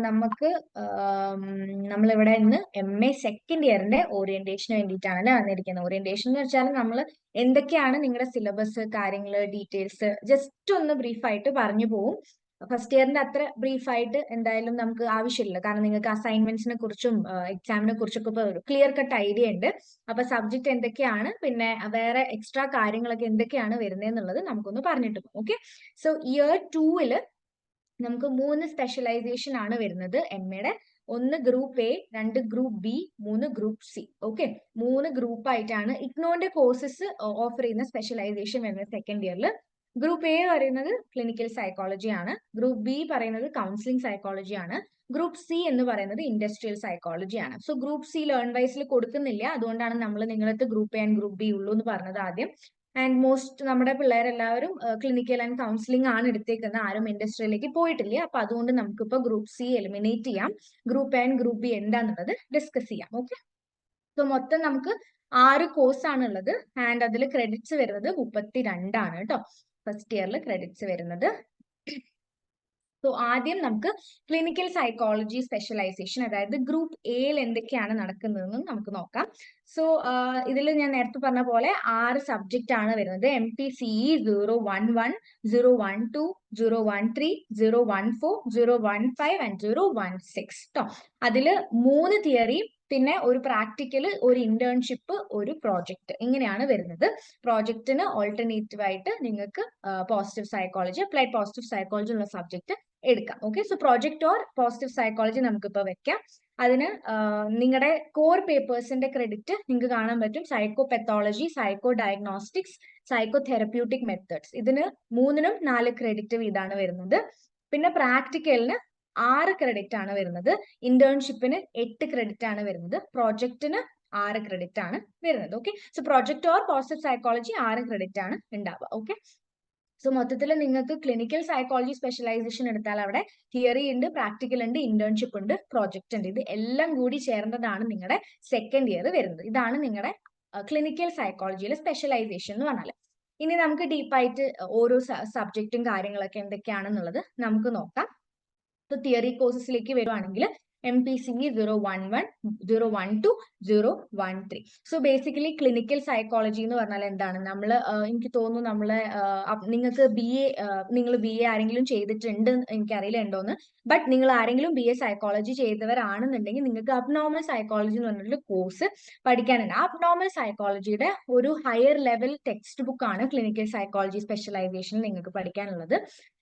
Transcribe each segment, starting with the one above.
നമുക്ക് നമ്മളിവിടെ ഇന്ന് എം എ സെക്കൻഡ് ഇയറിന്റെ ഓറിയന്റേഷന് വേണ്ടിയിട്ടാണ് വന്നിരിക്കുന്നത്. ഓറിയന്റേഷൻ എന്ന് വെച്ചാൽ നമ്മൾ എന്തൊക്കെയാണ് നിങ്ങളുടെ സിലബസ് കാര്യങ്ങൾ ഡീറ്റെയിൽസ് ജസ്റ്റ് ഒന്ന് ബ്രീഫായിട്ട് പറഞ്ഞു പോകും ഫസ്റ്റ് ഇയറിന്റെ അത്ര ബ്രീഫ് ആയിട്ട് എന്തായാലും നമുക്ക് ആവശ്യമില്ല. കാരണം നിങ്ങൾക്ക് അസൈൻമെന്റ്സിനെ കുറിച്ചും എക്സാമിനെ കുറിച്ചൊക്കെ ഒരു ക്ലിയർ കട്ട് ഐഡിയ ഉണ്ട്. അപ്പൊ സബ്ജക്ട് എന്തൊക്കെയാണ്? പിന്നെ വേറെ എക്സ്ട്രാ കാര്യങ്ങളൊക്കെ എന്തൊക്കെയാണ് വരുന്നതെന്നുള്ളത് നമുക്കൊന്ന് പറഞ്ഞിട്ട് പോകും. ഓക്കെ സോ ഇയർ ടൂവിൽ നമുക്ക് മൂന്ന് സ്പെഷ്യലൈസേഷൻ ആണ് വരുന്നത്. എം എയുടെ ഒന്ന് ഗ്രൂപ്പ് എ രണ്ട് ഗ്രൂപ്പ് ബി മൂന്ന് ഗ്രൂപ്പ് സി ഓക്കെ മൂന്ന് ഗ്രൂപ്പ് ആയിട്ടാണ് ഇഗ്നോന്റെ കോഴ്സസ് ഓഫർ ചെയ്യുന്ന സ്പെഷ്യലൈസേഷൻ വരുന്നത് സെക്കൻഡ് ഇയറിൽ ഗ്രൂപ്പ് എ പറയുന്നത് ക്ലിനിക്കൽ സൈക്കോളജി ആണ്. ഗ്രൂപ്പ് ബി പറയുന്നത് കൗൺസിലിംഗ് സൈക്കോളജി ആണ്. ഗ്രൂപ്പ് സി എന്ന് പറയുന്നത് ഇൻഡസ്ട്രിയൽ സൈക്കോളജി ആണ്. സോ ഗ്രൂപ്പ് സി ലേൺ വൈസിൽ കൊടുക്കുന്നില്ല. അതുകൊണ്ടാണ് നമ്മൾ നിങ്ങളടുത്ത് group A and group B ഉള്ളൂ എന്ന് പറഞ്ഞത് ആദ്യം. ആൻഡ് മോസ്റ്റ് നമ്മുടെ പിള്ളേരെല്ലാവരും ക്ലിനിക്കൽ ആൻഡ് കൗൺസിലിംഗ് ആണ് എടുത്തേക്കുന്നത്. ആരും ഇൻഡസ്ട്രിയിലേക്ക് പോയിട്ടില്ല. അപ്പൊ അതുകൊണ്ട് നമുക്കിപ്പോ ഗ്രൂപ്പ് സി എലിമിനേറ്റ് ചെയ്യാം. Group A and group B എന്താണെന്നുള്ളത് ഡിസ്കസ് ചെയ്യാം. ഓക്കെ സോ മൊത്തം നമുക്ക് ആറ് കോഴ്സ് ആണുള്ളത്. ആൻഡ് അതിൽ ക്രെഡിറ്റ്സ് വരുന്നത് മുപ്പത്തി രണ്ടാണ് കേട്ടോ. ഫസ്റ്റ് ഇയറിൽ ക്രെഡിറ്റ്സ് വരുന്നത്. സോ ആദ്യം നമുക്ക് ക്ലിനിക്കൽ സൈക്കോളജി സ്പെഷ്യലൈസേഷൻ അതായത് ഗ്രൂപ്പ് എയിൽ എന്തൊക്കെയാണ് നടക്കുന്നതെന്ന് നമുക്ക് നോക്കാം. സോ ഇതിൽ ഞാൻ നേരത്തെ പറഞ്ഞ പോലെ ആറ് സബ്ജക്റ്റ് ആണ് വരുന്നത്. M P C zero one one zero one two zero one three zero one four zero one five and zero one six കേട്ടോ അതിൽ മൂന്ന് തിയറി പിന്നെ ഒരു പ്രാക്ടിക്കൽ ഒരു ഇന്റേൺഷിപ്പ് ഒരു പ്രോജക്റ്റ് ഇങ്ങനെയാണ് വരുന്നത്. പ്രോജക്റ്റിന് ഓൾട്ടർനേറ്റീവ് ആയിട്ട് നിങ്ങൾക്ക് positive psychology applied positive psychology ഉള്ള സബ്ജക്ട് എടുക്കാം. Okay so project or positive psychology നമുക്കിപ്പോൾ വെക്കാം. അതിന് നിങ്ങളുടെ കോർ പേപ്പേഴ്സിന്റെ ക്രെഡിറ്റ് നിങ്ങൾക്ക് കാണാൻ പറ്റും. Psycho pathology psycho diagnostics psycho therapeutic methods ഇതിന് മൂന്നിനും നാല് ക്രെഡിറ്റ് വീതാണ് വരുന്നത്. പിന്നെ പ്രാക്ടിക്കലിന് ആറ് ക്രെഡിറ്റ് ആണ് വരുന്നത്. ഇന്റേൺഷിപ്പിന് എട്ട് ക്രെഡിറ്റ് ആണ് വരുന്നത്. പ്രോജക്റ്റിന് ആറ് ക്രെഡിറ്റ് ആണ് വരുന്നത്. Okay so project or positive psychology ആറ് ക്രെഡിറ്റ് ആണ് ഉണ്ടാവുക. ഓക്കെ സോ മൊത്തത്തിൽ നിങ്ങൾക്ക് ക്ലിനിക്കൽ സൈക്കോളജി സ്പെഷ്യലൈസേഷൻ എടുത്താൽ അവിടെ തിയറി ഉണ്ട് പ്രാക്ടിക്കൽ ഉണ്ട് ഇന്റേൺഷിപ്പ് ഉണ്ട് പ്രോജക്റ്റ് ഉണ്ട്. ഇത് എല്ലാം കൂടി ചേർന്നതാണ് നിങ്ങളുടെ സെക്കൻഡ് ഇയർ വരുന്നത്. ഇതാണ് നിങ്ങളുടെ ക്ലിനിക്കൽ സൈക്കോളജിയിലെ സ്പെഷ്യലൈസേഷൻ എന്ന് പറഞ്ഞാൽ ഇനി നമുക്ക് ഡീപ്പായിട്ട് ഓരോ സബ്ജക്റ്റും കാര്യങ്ങളൊക്കെ എന്തൊക്കെയാണെന്നുള്ളത് നമുക്ക് നോക്കാം. തിയറി കോഴ്സസിലേക്ക് വരുവാണെങ്കിൽ two zero one three so basically clinical psychology എന്ന് പറഞ്ഞാൽ എന്താണ്? നമ്മൾ എനിക്ക് തോന്നുന്നു നമ്മൾ നിങ്ങൾക്ക് ബി എ നിങ്ങൾ ബി എ ആരെങ്കിലും ചെയ്തിട്ടുണ്ട് എനിക്കറിയില്ല ഉണ്ടോന്ന് ബട്ട് നിങ്ങൾ ആരെങ്കിലും ബി എ സൈക്കോളജി ചെയ്തവരാണെന്നുണ്ടെങ്കിൽ നിങ്ങൾക്ക് അബ്നോർമൽ സൈക്കോളജി എന്ന് പറഞ്ഞൊരു കോഴ്സ് പഠിക്കാനുണ്ട്. അബ്നോർമൽ സൈക്കോളജിയുടെ ഒരു ഹയർ ലെവൽ ടെക്സ്റ്റ് ബുക്ക് ആണ് ക്ലിനിക്കൽ സൈക്കോളജി സ്പെഷ്യലൈസേഷൻ നിങ്ങൾക്ക് പഠിക്കാനുള്ളത്.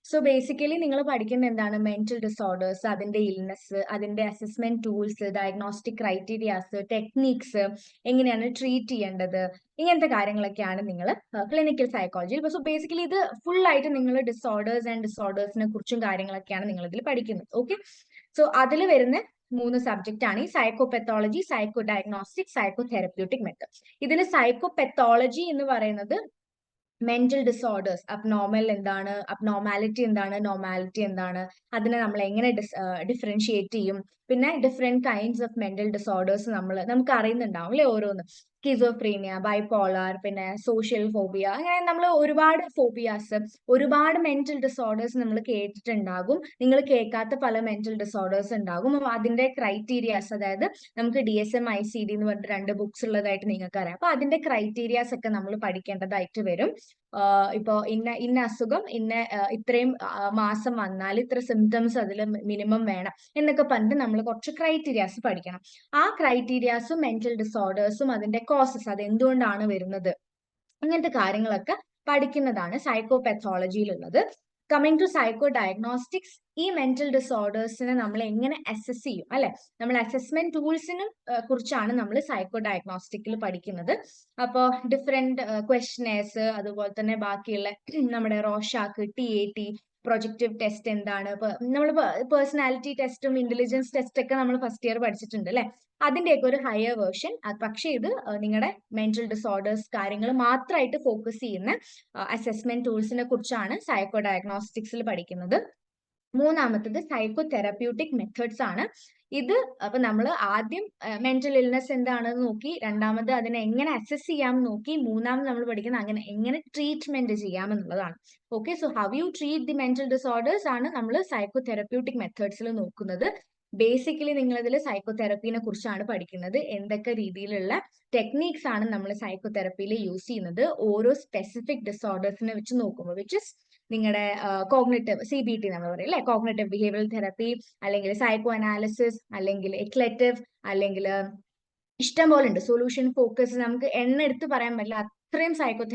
സോ ബേസിക്കലി നിങ്ങൾ പഠിക്കുന്ന എന്താണ്? മെന്റൽ ഡിസോർഡേഴ്സ് അതിന്റെ ഇൽനെസ് അതിന്റെ assessment tools diagnostic criterias techniques എങ്ങനെയാണ് ട്രീറ്റ് ചെയ്യേണ്ടത്? ഇങ്ങനത്തെ കാര്യങ്ങളൊക്കെയാണ് നിങ്ങൾ ക്ലിനിക്കൽ സൈക്കോളജിയിൽ സോ ബേസിക്കലി ഇത് ഫുൾ ആയിട്ട് നിങ്ങൾ ഡിസോർഡേഴ്സ് ആൻഡ് ഡിസോർഡേഴ്സിനെ കുറിച്ചും കാര്യങ്ങളൊക്കെയാണ് നിങ്ങൾ ഇതിൽ പഠിക്കുന്നത്. ഓക്കെ സോ അതിൽ വരുന്ന മൂന്ന് സബ്ജക്റ്റ് ആണ് ഈ psychopathology psycho diagnostic psycho therapeutic method ഇതിൽ സൈക്കോപെത്തോളജി എന്ന് പറയുന്നത് മെന്റൽ ഡിസോർഡേഴ്സ് അബ്നോർമൽ എന്താണ് അബ്നോർമാലിറ്റി എന്താണ് നോർമാലിറ്റി എന്താണ് അതിനെ നമ്മൾ എങ്ങനെ ഡിഫറൻഷിയേറ്റ് ചെയ്യും. പിന്നെ different kinds of mental disorders നമ്മൾ നമുക്ക് അറിയുന്നുണ്ടാവും അല്ലെ ഓരോന്ന്. സ്കിസോഫ്രീനിയ ബൈപോളാർ പിന്നെ സോഷ്യൽ ഫോബിയ അങ്ങനെ നമ്മൾ ഒരുപാട് ഫോബിയാസ് ഒരുപാട് മെന്റൽ ഡിസോർഡേഴ്സ് നമ്മൾ കേട്ടിട്ടുണ്ടാകും. നിങ്ങൾ കേൾക്കാത്ത പല മെന്റൽ ഡിസോർഡേഴ്സ് ഉണ്ടാകും. അതിന്റെ ക്രൈറ്റീരിയാസ് അതായത് നമുക്ക് D S M I C D എന്ന് പറഞ്ഞിട്ട് രണ്ട് ബുക്സ് ഉള്ളതായിട്ട് നിങ്ങൾക്ക് അറിയാം അപ്പൊ അതിന്റെ ക്രൈറ്റീരിയാസ് ഒക്കെ നമ്മൾ പഠിക്കേണ്ടതായിട്ട് വരും. ഇപ്പോ ഇന്ന ഇന്ന അസുഖം ഇന്ന ഇത്രയും മാസം വന്നാൽ ഇത്ര സിംറ്റംസ് അതിൽ മിനിമം വേണം എന്നൊക്കെ പറഞ്ഞിട്ട് നമ്മൾ കുറച്ച് ക്രൈറ്റീരിയാസ് പഠിക്കണം. ആ ക്രൈറ്റീരിയാസും മെന്റൽ ഡിസോർഡേഴ്സും അതിന്റെ കോസസ് അത് എന്തുകൊണ്ടാണ് വരുന്നത്? അങ്ങനത്തെ കാര്യങ്ങളൊക്കെ പഠിക്കുന്നതാണ് സൈക്കോപെത്തോളജിയിലുള്ളത് കമ്മിങ് ടു സൈക്കോ ഡയഗ്നോസ്റ്റിക്സ് ഈ മെന്റൽ ഡിസോർഡേഴ്സിനെ നമ്മൾ എങ്ങനെ അസസ് ചെയ്യും അല്ലെ? നമ്മൾ അസസ്മെന്റ് ടൂൾസിനും കുറിച്ചാണ് നമ്മൾ സൈക്കോ ഡയഗ്നോസ്റ്റിക്കിൽ പഠിക്കുന്നത്. അപ്പോൾ ഡിഫറെന്റ് ക്വസ്റ്റനേഴ്സ് അതുപോലെ തന്നെ ബാക്കിയുള്ള നമ്മുടെ Rorschach T A T projective test എന്താണ്? നമ്മൾ പേഴ്സണാലിറ്റി ടെസ്റ്റും ഇന്റലിജൻസ് ടെസ്റ്റ് ഒക്കെ നമ്മൾ ഫസ്റ്റ് ഇയർ പഠിച്ചിട്ടുണ്ട് അല്ലെ? അതിന്റെയൊക്കെ ഒരു ഹയർ വേർഷൻ. പക്ഷേ ഇത് നിങ്ങളുടെ മെന്റൽ ഡിസോർഡേഴ്സ് കാര്യങ്ങൾ മാത്രമായിട്ട് ഫോക്കസ് ചെയ്യുന്ന അസസ്മെന്റ് ടൂൾസിനെ കുറിച്ചാണ് സൈക്കോ ഡയഗ്നോസ്റ്റിക്സിൽ പഠിക്കുന്നത്. മൂന്നാമത്തത് സൈക്കോ തെറാപ്യൂട്ടിക് മെത്തേഡ്സ് ആണ് ഇത് അപ്പൊ നമ്മൾ ആദ്യം മെന്റൽ ഇൽനെസ് എന്താണെന്ന് നോക്കി രണ്ടാമത് അതിനെ എങ്ങനെ അസസ് ചെയ്യാം നോക്കി മൂന്നാമത് നമ്മൾ പഠിക്കുന്നത് അങ്ങനെ എങ്ങനെ ട്രീറ്റ്മെന്റ് ചെയ്യാം എന്നുള്ളതാണ് okay so how you treat the mental disorders ആണ് നമ്മൾ സൈക്കോ മെത്തേഡ്സിൽ നോക്കുന്നത്. ബേസിക്കലി നിങ്ങൾ ഇതിൽ സൈക്കോ തെറപ്പിനെ കുറിച്ചാണ് പഠിക്കുന്നത്. എന്തൊക്കെ രീതിയിലുള്ള ടെക്നീക്സ് ആണ് നമ്മൾ സൈക്കോ തെറപ്പിയിൽ യൂസ് ചെയ്യുന്നത്. ഓരോ സ്പെസിഫിക് ഡിസോർഡേഴ്സിനെ വെച്ച് നോക്കുമ്പോൾ വിച്ച് ഇസ് നിങ്ങളുടെ കോഗ്നേറ്റീവ് സി ബി ടി നമ്മൾ പറയും അല്ലെ? കോഗ്നേറ്റീവ് ബിഹേവിയറൽ തെറാപ്പി അല്ലെങ്കിൽ സൈക്കോ അനാലിസിസ് അല്ലെങ്കിൽ എക്ലറ്റീവ് അല്ലെങ്കിൽ ഇഷ്ടം പോലെ ഉണ്ട്. സൊല്യൂഷൻ ഫോക്കസ് നമുക്ക് എണ്ണ എടുത്ത് പറയാൻ പറ്റില്ല. അത്രയും സൈക്കോ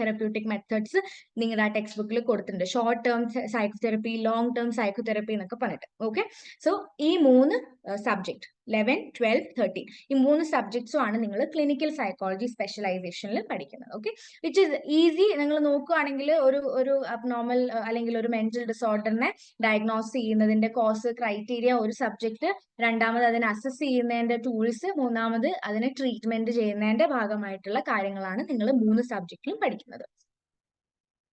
മെത്തേഡ്സ് നിങ്ങളുടെ ആ ടെക്സ്റ്റ് ബുക്കിൽ കൊടുത്തിട്ടുണ്ട്. Short term psycho therapy long term psycho therapy എന്നൊക്കെ പറഞ്ഞിട്ട്. ഓക്കെ സോ ഈ മൂന്ന് സബ്ജക്ട് ലെവൻ ട്വൽവ് തേർട്ടീൻ ഈ മൂന്ന് സബ്ജക്ട്സും ആണ് നിങ്ങൾ ക്ലിനിക്കൽ സൈക്കോളജി സ്പെഷ്യലൈസേഷനിൽ പഠിക്കുന്നത് ഓക്കെ വിച്ച് ഇസ് ഈസി നിങ്ങൾ നോക്കുകയാണെങ്കിൽ ഒരു ഒരു അബ്നോർമൽ അല്ലെങ്കിൽ ഒരു മെന്റൽ ഡിസോർഡറിനെ ഡയഗ്നോസ് ചെയ്യുന്നതിന്റെ കോസ് ക്രൈറ്റീരിയ ഒരു സബ്ജക്ട് രണ്ടാമത് അതിനെ അസസ് ചെയ്യുന്നതിന്റെ ടൂൾസ് മൂന്നാമത് അതിനെ ട്രീറ്റ്മെന്റ് ചെയ്യുന്നതിന്റെ ഭാഗമായിട്ടുള്ള കാര്യങ്ങളാണ് നിങ്ങൾ മൂന്ന് സബ്ജക്റ്റിലും പഠിക്കുന്നത്.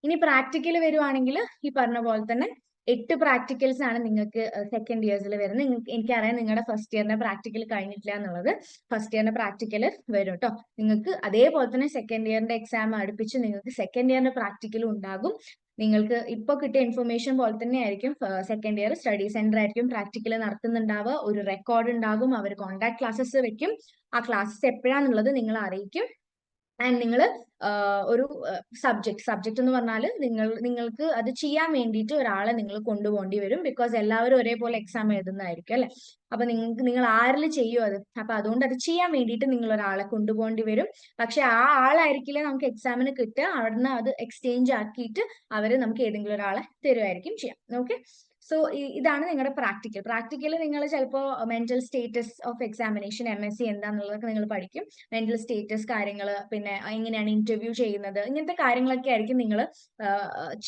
ഇനി പ്രാക്ടിക്കൽ വരുവാണെങ്കിൽ ഈ പറഞ്ഞ പോലെ തന്നെ എട്ട് പ്രാക്ടിക്കൽസ് ആണ് നിങ്ങൾക്ക് സെക്കൻഡ് ഇയേഴ്സിൽ വരുന്നത്. എനിക്കറിയാം നിങ്ങളുടെ ഫസ്റ്റ് ഇയറിന്റെ പ്രാക്ടിക്കൽ കഴിഞ്ഞിട്ടില്ല എന്നുള്ളത്. ഫസ്റ്റ് ഇയറിന്റെ പ്രാക്ടിക്കൽ വരും കേട്ടോ നിങ്ങൾക്ക് അതേപോലെ തന്നെ സെക്കൻഡ് ഇയറിന്റെ എക്സാം അടുപ്പിച്ച് നിങ്ങൾക്ക് സെക്കൻഡ് ഇയറിന്റെ പ്രാക്ടിക്കലും ഉണ്ടാകും. നിങ്ങൾക്ക് ഇപ്പൊ കിട്ടിയ ഇൻഫർമേഷൻ പോലെ തന്നെ ആയിരിക്കും സെക്കൻഡ് ഇയർ സ്റ്റഡി സെന്റർ ആയിരിക്കും പ്രാക്ടിക്കൽ നടത്തുന്നുണ്ടാവുക. ഒരു റെക്കോർഡ് ഉണ്ടാകും. അവർ കോണ്ടാക്ട് ക്ലാസ്സസ് വെക്കും. ആ ക്ലാസ്സസ് എപ്പോഴാന്നുള്ളത് നിങ്ങൾ അറിയിക്കും. ആൻഡ് നിങ്ങൾ ഒരു സബ്ജക്ട് സബ്ജക്ട് എന്ന് പറഞ്ഞാൽ നിങ്ങൾ നിങ്ങൾക്ക് അത് ചെയ്യാൻ വേണ്ടിയിട്ട് ഒരാളെ നിങ്ങൾ കൊണ്ടുപോകേണ്ടി വരും. ബിക്കോസ് എല്ലാവരും ഒരേപോലെ എക്സാം എഴുതുന്നതായിരിക്കും അല്ലെ? അപ്പൊ നിങ്ങൾക്ക് നിങ്ങൾ ആരിൽ ചെയ്യും അത്? അപ്പൊ അതുകൊണ്ട് അത് ചെയ്യാൻ വേണ്ടിയിട്ട് നിങ്ങൾ ഒരാളെ കൊണ്ടുപോകേണ്ടി വരും. പക്ഷെ ആ ആളായിരിക്കില്ല നമുക്ക് എക്സാമിന് കിട്ടുക. അവിടുന്ന് അത് എക്സ്ചേഞ്ച് ആക്കിയിട്ട് അവർ നമുക്ക് ഏതെങ്കിലും ഒരാളെ തരുമായിരിക്കും ചെയ്യാം. ഓക്കെ സോ ഇതാണ് നിങ്ങളുടെ പ്രാക്ടിക്കൽ. പ്രാക്ടിക്കൽ നിങ്ങൾ ചിലപ്പോൾ mental status of examination M S C എന്താന്നുള്ളതൊക്കെ നിങ്ങൾ പഠിക്കും. മെന്റൽ സ്റ്റേറ്റസ് കാര്യങ്ങൾ പിന്നെ എങ്ങനെയാണ് ഇന്റർവ്യൂ ചെയ്യുന്നത്. ഇങ്ങനത്തെ കാര്യങ്ങളൊക്കെ ആയിരിക്കും നിങ്ങൾ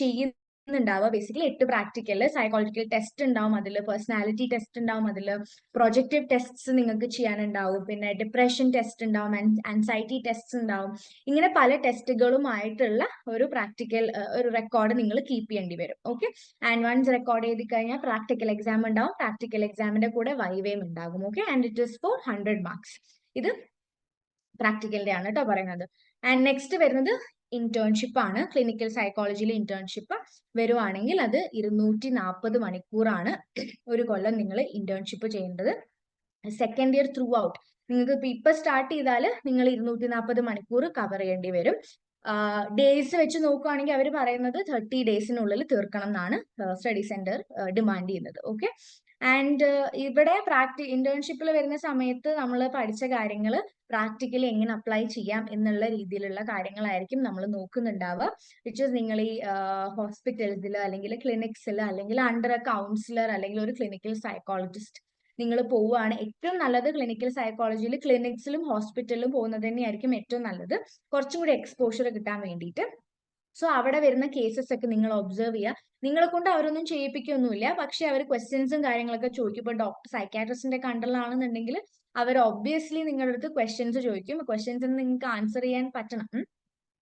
ചെയ്യുന്ന ഉണ്ടാവുക. ബേസിക്കലി എട്ട് പ്രാക്ടിക്കൽ സൈക്കോളജിക്കൽ ടെസ്റ്റ് ഉണ്ടാവും അതിൽ പേഴ്സണാലിറ്റി ടെസ്റ്റ് ഉണ്ടാവും അതിൽ പ്രൊജക്റ്റീവ് ടെസ്റ്റ്സ് നിങ്ങൾക്ക് ചെയ്യാനുണ്ടാവും. പിന്നെ ഡിപ്രഷൻ ടെസ്റ്റ് ഉണ്ടാവും ആൻസൈറ്റി ടെസ്റ്റ് ഉണ്ടാവും. ഇങ്ങനെ പല ടെസ്റ്റുകളുമായിട്ടുള്ള ഒരു പ്രാക്ടിക്കൽ ഒരു റെക്കോർഡ് നിങ്ങൾ കീപ്പ് ചെയ്യേണ്ടി വരും. ഓക്കെ ആൻഡ് വൺസ് റെക്കോർഡ് ചെയ്ത് കഴിഞ്ഞാൽ പ്രാക്ടിക്കൽ എക്സാം ഉണ്ടാവും. പ്രാക്ടിക്കൽ എക്സാമിന്റെ കൂടെ വൈവേം ഉണ്ടാകും. Okay and it is four hundred marks ഇത് പ്രാക്ടിക്കലിന്റെ ആണ് കേട്ടോ പറയുന്നത്. ആൻഡ് നെക്സ്റ്റ് വരുന്നത് ഇന്റേൺഷിപ്പ് ആണ്. ക്ലിനിക്കൽ സൈക്കോളജിയിലെ ഇന്റേൺഷിപ്പ് വരുവാണെങ്കിൽ അത് ഇരുന്നൂറ്റി നാൽപ്പത് മണിക്കൂറാണ് ഒരു കൊല്ലം നിങ്ങൾ ഇന്റേൺഷിപ്പ് ചെയ്യേണ്ടത്. സെക്കൻഡ് ഇയർ ത്രൂ ഔട്ട് നിങ്ങൾക്ക് ഇപ്പൊ സ്റ്റാർട്ട് ചെയ്താൽ നിങ്ങൾ ഇരുന്നൂറ്റി നാൽപ്പത് മണിക്കൂർ കവർ ചെയ്യേണ്ടി വരും. ഡേയ്സ് വെച്ച് നോക്കുകയാണെങ്കിൽ അവർ പറയുന്നത് തേർട്ടി ഡേയ്സിനുള്ളിൽ തീർക്കണം എന്നാണ് സ്റ്റഡി സെന്റർ ഡിമാൻഡ് ചെയ്യുന്നത്. ഓക്കെ ആൻഡ് ഇവിടെ പ്രാക്ടി ഇന്റേൺഷിപ്പിൽ വരുന്ന സമയത്ത് നമ്മൾ പഠിച്ച കാര്യങ്ങൾ പ്രാക്ടിക്കലി എങ്ങനെ അപ്ലൈ ചെയ്യാം എന്നുള്ള രീതിയിലുള്ള കാര്യങ്ങളായിരിക്കും നമ്മൾ നോക്കുന്നുണ്ടാവുക. വിച്ച് നിങ്ങൾ ഈ ഹോസ്പിറ്റൽസിൽ അല്ലെങ്കിൽ ക്ലിനിക്സിൽ അല്ലെങ്കിൽ അണ്ടർ എ കൗൺസിലർ അല്ലെങ്കിൽ ഒരു ക്ലിനിക്കൽ സൈക്കോളജിസ്റ്റ് നിങ്ങൾ പോവുകയാണ്. ഏറ്റവും നല്ലത് ക്ലിനിക്കൽ സൈക്കോളജിയിൽ ക്ലിനിക്സിലും ഹോസ്പിറ്റലിലും പോകുന്നത് തന്നെയായിരിക്കും ഏറ്റവും നല്ലത്. കുറച്ചും കൂടി എക്സ്പോഷർ കിട്ടാൻ വേണ്ടിയിട്ട്. സോ അവിടെ വരുന്ന കേസസ് ഒക്കെ നിങ്ങൾ ഒബ്സർവ് ചെയ്യുക. നിങ്ങളെ കൊണ്ട് അവരൊന്നും ചെയ്യിപ്പിക്കൊന്നുമില്ല. പക്ഷെ അവർ ക്വസ്റ്റ്യൻസും കാര്യങ്ങളൊക്കെ ചോദിക്കും ഇപ്പൊ ഡോക്ടർ സൈക്കാട്രിസ്റ്റിന്റെ കണ്ടലാണെന്നുണ്ടെങ്കിൽ അവർ ഒബ്വിയസ്ലി നിങ്ങളുടെ അടുത്ത് ക്വസ്റ്റ്യൻസ് ചോദിക്കും. ക്വസ്റ്റ്യൻസ് നിങ്ങൾക്ക് ആൻസർ ചെയ്യാൻ പറ്റണം.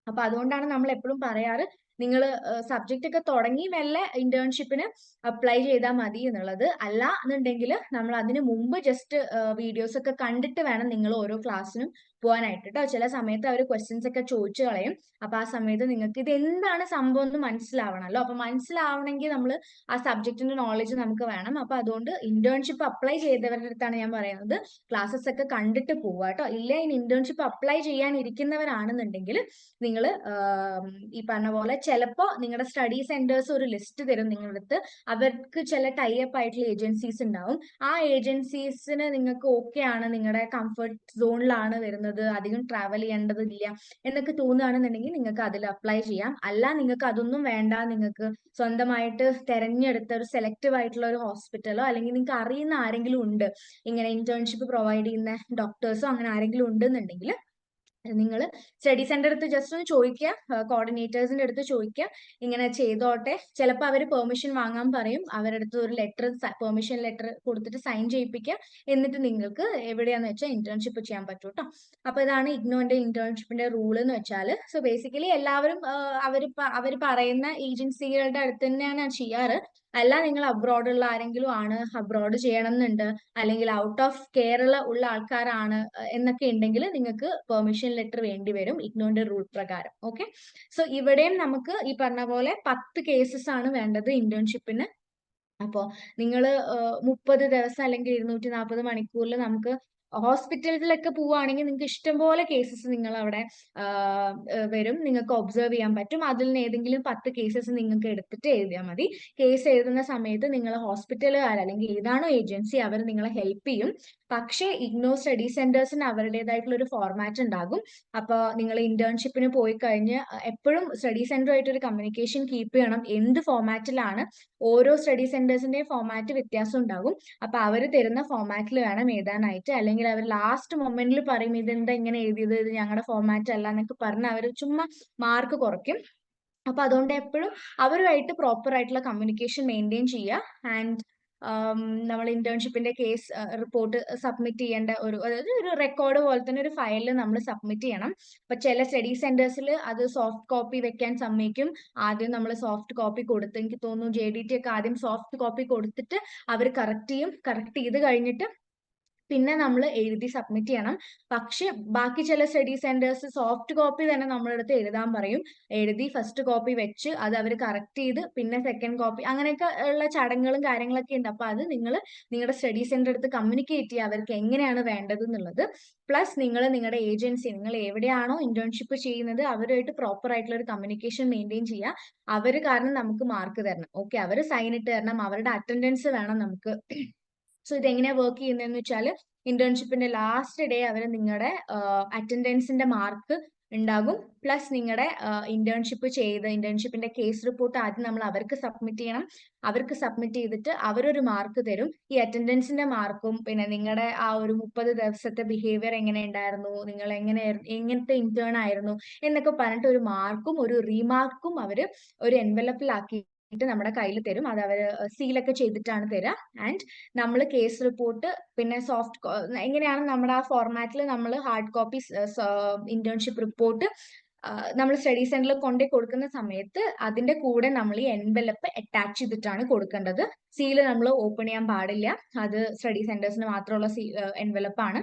അപ്പൊ അതുകൊണ്ടാണ് നമ്മൾ എപ്പോഴും പറയാറ് നിങ്ങൾ സബ്ജക്റ്റ് ഒക്കെ തുടങ്ങി മെല്ലെ ഇന്റേൺഷിപ്പിന് അപ്ലൈ ചെയ്താൽ മതി എന്നുള്ളത്. അല്ല എന്നുണ്ടെങ്കിൽ നമ്മൾ അതിന് മുമ്പ് ജസ്റ്റ് വീഡിയോസ് ഒക്കെ കണ്ടിട്ട് വേണം നിങ്ങൾ ഓരോ ക്ലാസ്സിനും പോകാനായിട്ട് കേട്ടോ ചില സമയത്ത് അവർ ക്വസ്റ്റ്യൻസ് ഒക്കെ ചോദിച്ചു കളയും. അപ്പൊ ആ സമയത്ത് നിങ്ങൾക്ക് ഇത് എന്താണ് സംഭവം എന്ന് മനസ്സിലാവണമല്ലോ അപ്പൊ മനസ്സിലാവണമെങ്കിൽ നമ്മൾ ആ സബ്ജക്റ്റിന്റെ നോളജ് നമുക്ക് വേണം. അപ്പൊ അതുകൊണ്ട് ഇന്റേൺഷിപ്പ് അപ്ലൈ ചെയ്തവരുടെ അടുത്താണ് ഞാൻ പറയുന്നത്. ക്ലാസ്സസ് ഒക്കെ കണ്ടിട്ട് പോവുക കേട്ടോ ഇല്ല ഇനി ഇന്റേൺഷിപ്പ് അപ്ലൈ ചെയ്യാൻ ഇരിക്കുന്നവരാണെന്നുണ്ടെങ്കിൽ നിങ്ങൾ ഈ പറഞ്ഞ പോലെ ചിലപ്പോ നിങ്ങളുടെ സ്റ്റഡി സെന്റേഴ്സ് ഒരു ലിസ്റ്റ് തരും നിങ്ങളുടെ അടുത്ത്. അവർക്ക് ചില ടൈ അപ്പ് ആയിട്ടുള്ള ഏജൻസീസ് ഉണ്ടാവും. ആ ഏജൻസീസിന് നിങ്ങൾക്ക് ഓക്കെ ആണ് നിങ്ങളുടെ കംഫർട്ട് സോണിലാണ് വരുന്നത് അധികം ട്രാവൽ ചെയ്യേണ്ടതില്ല എന്നൊക്കെ തോന്നുകയാണെന്നുണ്ടെങ്കിൽ നിങ്ങൾക്ക് അതിൽ അപ്ലൈ ചെയ്യാം. അല്ല നിങ്ങൾക്ക് അതൊന്നും വേണ്ട. നിങ്ങൾക്ക് സ്വന്തമായിട്ട് തെരഞ്ഞെടുത്ത ഒരു സെലക്റ്റീവ് ആയിട്ടുള്ള ഒരു ഹോസ്പിറ്റലോ അല്ലെങ്കിൽ നിങ്ങൾക്ക് അറിയുന്ന ആരെങ്കിലും ഉണ്ട് ഇങ്ങനെ ഇന്റേൺഷിപ്പ് പ്രൊവൈഡ് ചെയ്യുന്ന ഡോക്ടേഴ്സോ അങ്ങനെ ആരെങ്കിലും ഉണ്ടെന്നുണ്ടെങ്കിൽ നിങ്ങൾ സ്റ്റഡി സെന്റർ അടുത്ത് ജസ്റ്റ് ഒന്ന് ചോദിക്കുക കോർഡിനേറ്റേഴ്സിന്റെ അടുത്ത് ചോദിക്കുക ഇങ്ങനെ ചെയ്തോട്ടെ. ചിലപ്പോൾ അവർ പെർമിഷൻ വാങ്ങാൻ പറയും. അവരുടെ അടുത്ത് ഒരു ലെറ്റർ പെർമിഷൻ ലെറ്റർ കൊടുത്തിട്ട് സൈൻ ചെയ്യിപ്പിക്കുക. എന്നിട്ട് നിങ്ങൾക്ക് എവിടെയാന്ന് വെച്ചാൽ ഇന്റേൺഷിപ്പ് ചെയ്യാൻ പറ്റും കേട്ടോ അപ്പൊ ഇതാണ് ഇഗ്നോന്റെ ഇന്റേൺഷിപ്പിന്റെ റൂൾ എന്ന് വെച്ചാൽ സോ ബേസിക്കലി എല്ലാവരും അവർ അവർ പറയുന്ന ഏജൻസികളുടെ അടുത്ത് തന്നെയാണ് ചെയ്യാറ്. അല്ല നിങ്ങൾ അബ്രോഡ് ഉള്ള ആരെങ്കിലും ആണ് അബ്രോഡ് ചെയ്യണം എന്നുണ്ട് അല്ലെങ്കിൽ ഔട്ട് ഓഫ് കേരള ഉള്ള ആൾക്കാരാണ് എന്നൊക്കെ ഉണ്ടെങ്കിൽ നിങ്ങൾക്ക് പെർമിഷൻ ലെറ്റർ വേണ്ടി വരും ഇഗ്നോന്റെ റൂൾ പ്രകാരം. ഓക്കെ സോ ഇവിടെയും നമുക്ക് ഈ പറഞ്ഞ പോലെ പത്ത് കേസസ് ആണ് വേണ്ടത് ഇന്റേൺഷിപ്പിന് അപ്പോൾ നിങ്ങൾ മുപ്പത് ദിവസം അല്ലെങ്കിൽ ഇരുന്നൂറ്റി നാൽപ്പത് മണിക്കൂറിൽ നമുക്ക് ഹോസ്പിറ്റലിലൊക്കെ പോവുകയാണെങ്കിൽ നിങ്ങൾക്ക് ഇഷ്ടംപോലെ കേസസ് നിങ്ങൾ അവിടെ വരും. നിങ്ങൾക്ക് ഒബ്സർവ് ചെയ്യാൻ പറ്റും. അതിൽ നിന്ന് ഏതെങ്കിലും പത്ത് കേസസ് നിങ്ങൾക്ക് എടുത്തിട്ട് എഴുതിയാൽ മതി. കേസ് എഴുതുന്ന സമയത്ത് നിങ്ങൾ ഹോസ്പിറ്റലുകാർ അല്ലെങ്കിൽ ഏതാണോ ഏജൻസി അവർ നിങ്ങളെ ഹെൽപ്പ് ചെയ്യും. പക്ഷേ ഇഗ്നോ സ്റ്റഡി സെന്റേഴ്സിന് അവരുടേതായിട്ടുള്ള ഒരു ഫോർമാറ്റ് ഉണ്ടാകും. അപ്പോൾ നിങ്ങൾ ഇന്റേൺഷിപ്പിന് പോയി കഴിഞ്ഞ് എപ്പോഴും സ്റ്റഡി സെന്ററുമായിട്ട് ഒരു കമ്മ്യൂണിക്കേഷൻ കീപ്പ് ചെയ്യണം. എന്ത് ഫോർമാറ്റിലാണ് ഓരോ സ്റ്റഡി സെന്റേഴ്സിന്റെ ഫോർമാറ്റ് വ്യത്യാസം ഉണ്ടാകും. അപ്പൊ അവർ തരുന്ന ഫോർമാറ്റിൽ വേണം എഴുതാനായിട്ട്. അല്ലെങ്കിൽ അവർ ലാസ്റ്റ് മൊമെന്റിൽ പറയും ഇതെന്താ ഇങ്ങനെ എഴുതിയത്? ഇത് ഞങ്ങളുടെ ഫോർമാറ്റ് അല്ല എന്നൊക്കെ പറഞ്ഞ് അവർ ചുമ്മാ മാർക്ക് കുറയ്ക്കും. അപ്പൊ അതുകൊണ്ട് എപ്പോഴും അവരുമായിട്ട് പ്രോപ്പർ ആയിട്ടുള്ള കമ്മ്യൂണിക്കേഷൻ മെയിന്റെയിൻ ചെയ്യുക. ആൻഡ് നമ്മൾ ഇന്റേൺഷിപ്പിന്റെ കേസ് റിപ്പോർട്ട് സബ്മിറ്റ് ചെയ്യേണ്ട ഒരു അതായത് ഒരു റെക്കോർഡ് പോലെ തന്നെ ഒരു ഫയൽ നമ്മൾ സബ്മിറ്റ് ചെയ്യണം. അപ്പൊ ചില സ്റ്റഡി സെന്റേഴ്സിൽ അത് സോഫ്റ്റ് കോപ്പി വെക്കാൻ സമ്മതിക്കും. ആദ്യം നമ്മൾ സോഫ്റ്റ് കോപ്പി കൊടുത്ത് എനിക്ക് തോന്നുന്നു ജെ ഡി ടി ഒക്കെ ആദ്യം സോഫ്റ്റ് കോപ്പി കൊടുത്തിട്ട് അവർ കറക്റ്റ് ചെയ്യും. കറക്റ്റ് ചെയ്ത് കഴിഞ്ഞിട്ട് പിന്നെ നമ്മൾ എഴുതി സബ്മിറ്റ് ചെയ്യണം. പക്ഷെ ബാക്കി ചില സ്റ്റഡി സെന്റേഴ്സ് സോഫ്റ്റ് കോപ്പി തന്നെ നമ്മളെടുത്ത് എഴുതാൻ പറയും. എഴുതി ഫസ്റ്റ് കോപ്പി വെച്ച് അത് അവർ കറക്റ്റ് ചെയ്ത് പിന്നെ സെക്കൻഡ് കോപ്പി അങ്ങനെയൊക്കെ ഉള്ള ചടങ്ങുകളും കാര്യങ്ങളൊക്കെ ഉണ്ട്. അപ്പൊ അത് നിങ്ങൾ നിങ്ങളുടെ സ്റ്റഡി സെന്റർ അടുത്ത് കമ്മ്യൂണിക്കേറ്റ് ചെയ്യുക അവർക്ക് എങ്ങനെയാണ് വേണ്ടത് എന്നുള്ളത്. പ്ലസ് നിങ്ങൾ നിങ്ങളുടെ ഏജൻസി നിങ്ങൾ എവിടെയാണോ ഇന്റേൺഷിപ്പ് ചെയ്യുന്നത് അവരുമായിട്ട് പ്രോപ്പർ ആയിട്ടുള്ള ഒരു കമ്മ്യൂണിക്കേഷൻ മെയിന്റെയിൻ ചെയ്യുക. അവർ കാരണം നമുക്ക് മാർക്ക് തരണം. ഓക്കെ അവർ സൈൻ ഇട്ട് തരണം. അവരുടെ അറ്റൻഡൻസ് വേണം നമുക്ക്. സോ ഇത് എങ്ങനെയാ വർക്ക് ചെയ്യുന്നതെന്ന് വെച്ചാൽ ഇന്റേൺഷിപ്പിന്റെ ലാസ്റ്റ് ഡേ അവർ നിങ്ങളുടെ അറ്റൻഡൻസിന്റെ മാർക്ക് ഉണ്ടാകും. പ്ലസ് നിങ്ങളുടെ ഇന്റേൺഷിപ്പ് ചെയ്ത് ഇന്റേൺഷിപ്പിന്റെ കേസ് റിപ്പോർട്ട് ആദ്യം നമ്മൾ അവർക്ക് സബ്മിറ്റ് ചെയ്യണം. അവർക്ക് സബ്മിറ്റ് ചെയ്തിട്ട് അവരൊരു മാർക്ക് തരും. ഈ അറ്റൻഡൻസിന്റെ മാർക്കും പിന്നെ നിങ്ങളുടെ ആ ഒരു മുപ്പത് ദിവസത്തെ ബിഹേവിയർ എങ്ങനെ ഉണ്ടായിരുന്നു? നിങ്ങൾ എങ്ങനെ എങ്ങനത്തെ ഇന്റേൺ ആയിരുന്നു? എന്നൊക്കെ പറഞ്ഞിട്ട് ഒരു മാർക്കും ഒരു റീമാർക്കും അവർ ഒരു എൻവലപ്പിലാക്കി നമ്മുടെ കയ്യിൽ തരും. അത് അവർ സീലൊക്കെ ചെയ്തിട്ടാണ് തരിക ആൻഡ് നമ്മൾ കേസ് റിപ്പോർട്ട് പിന്നെ സോഫ്റ്റ് എങ്ങനെയാണ് നമ്മുടെ ആ ഫോർമാറ്റിൽ നമ്മൾ ഹാർഡ് കോപ്പി ഇന്റേൺഷിപ്പ് റിപ്പോർട്ട് നമ്മൾ സ്റ്റഡി സെന്ററിൽ കൊണ്ടേ കൊടുക്കുന്ന സമയത്ത് അതിന്റെ കൂടെ നമ്മൾ ഈ എൻവലപ്പ് അറ്റാച്ച് ചെയ്തിട്ടാണ് കൊടുക്കേണ്ടത്. സീൽ നമ്മൾ ഓപ്പൺ ചെയ്യാൻ പാടില്ല. അത് സ്റ്റഡി സെന്റേഴ്സിന് മാത്രമുള്ള സീ എൻവലപ്പാണ്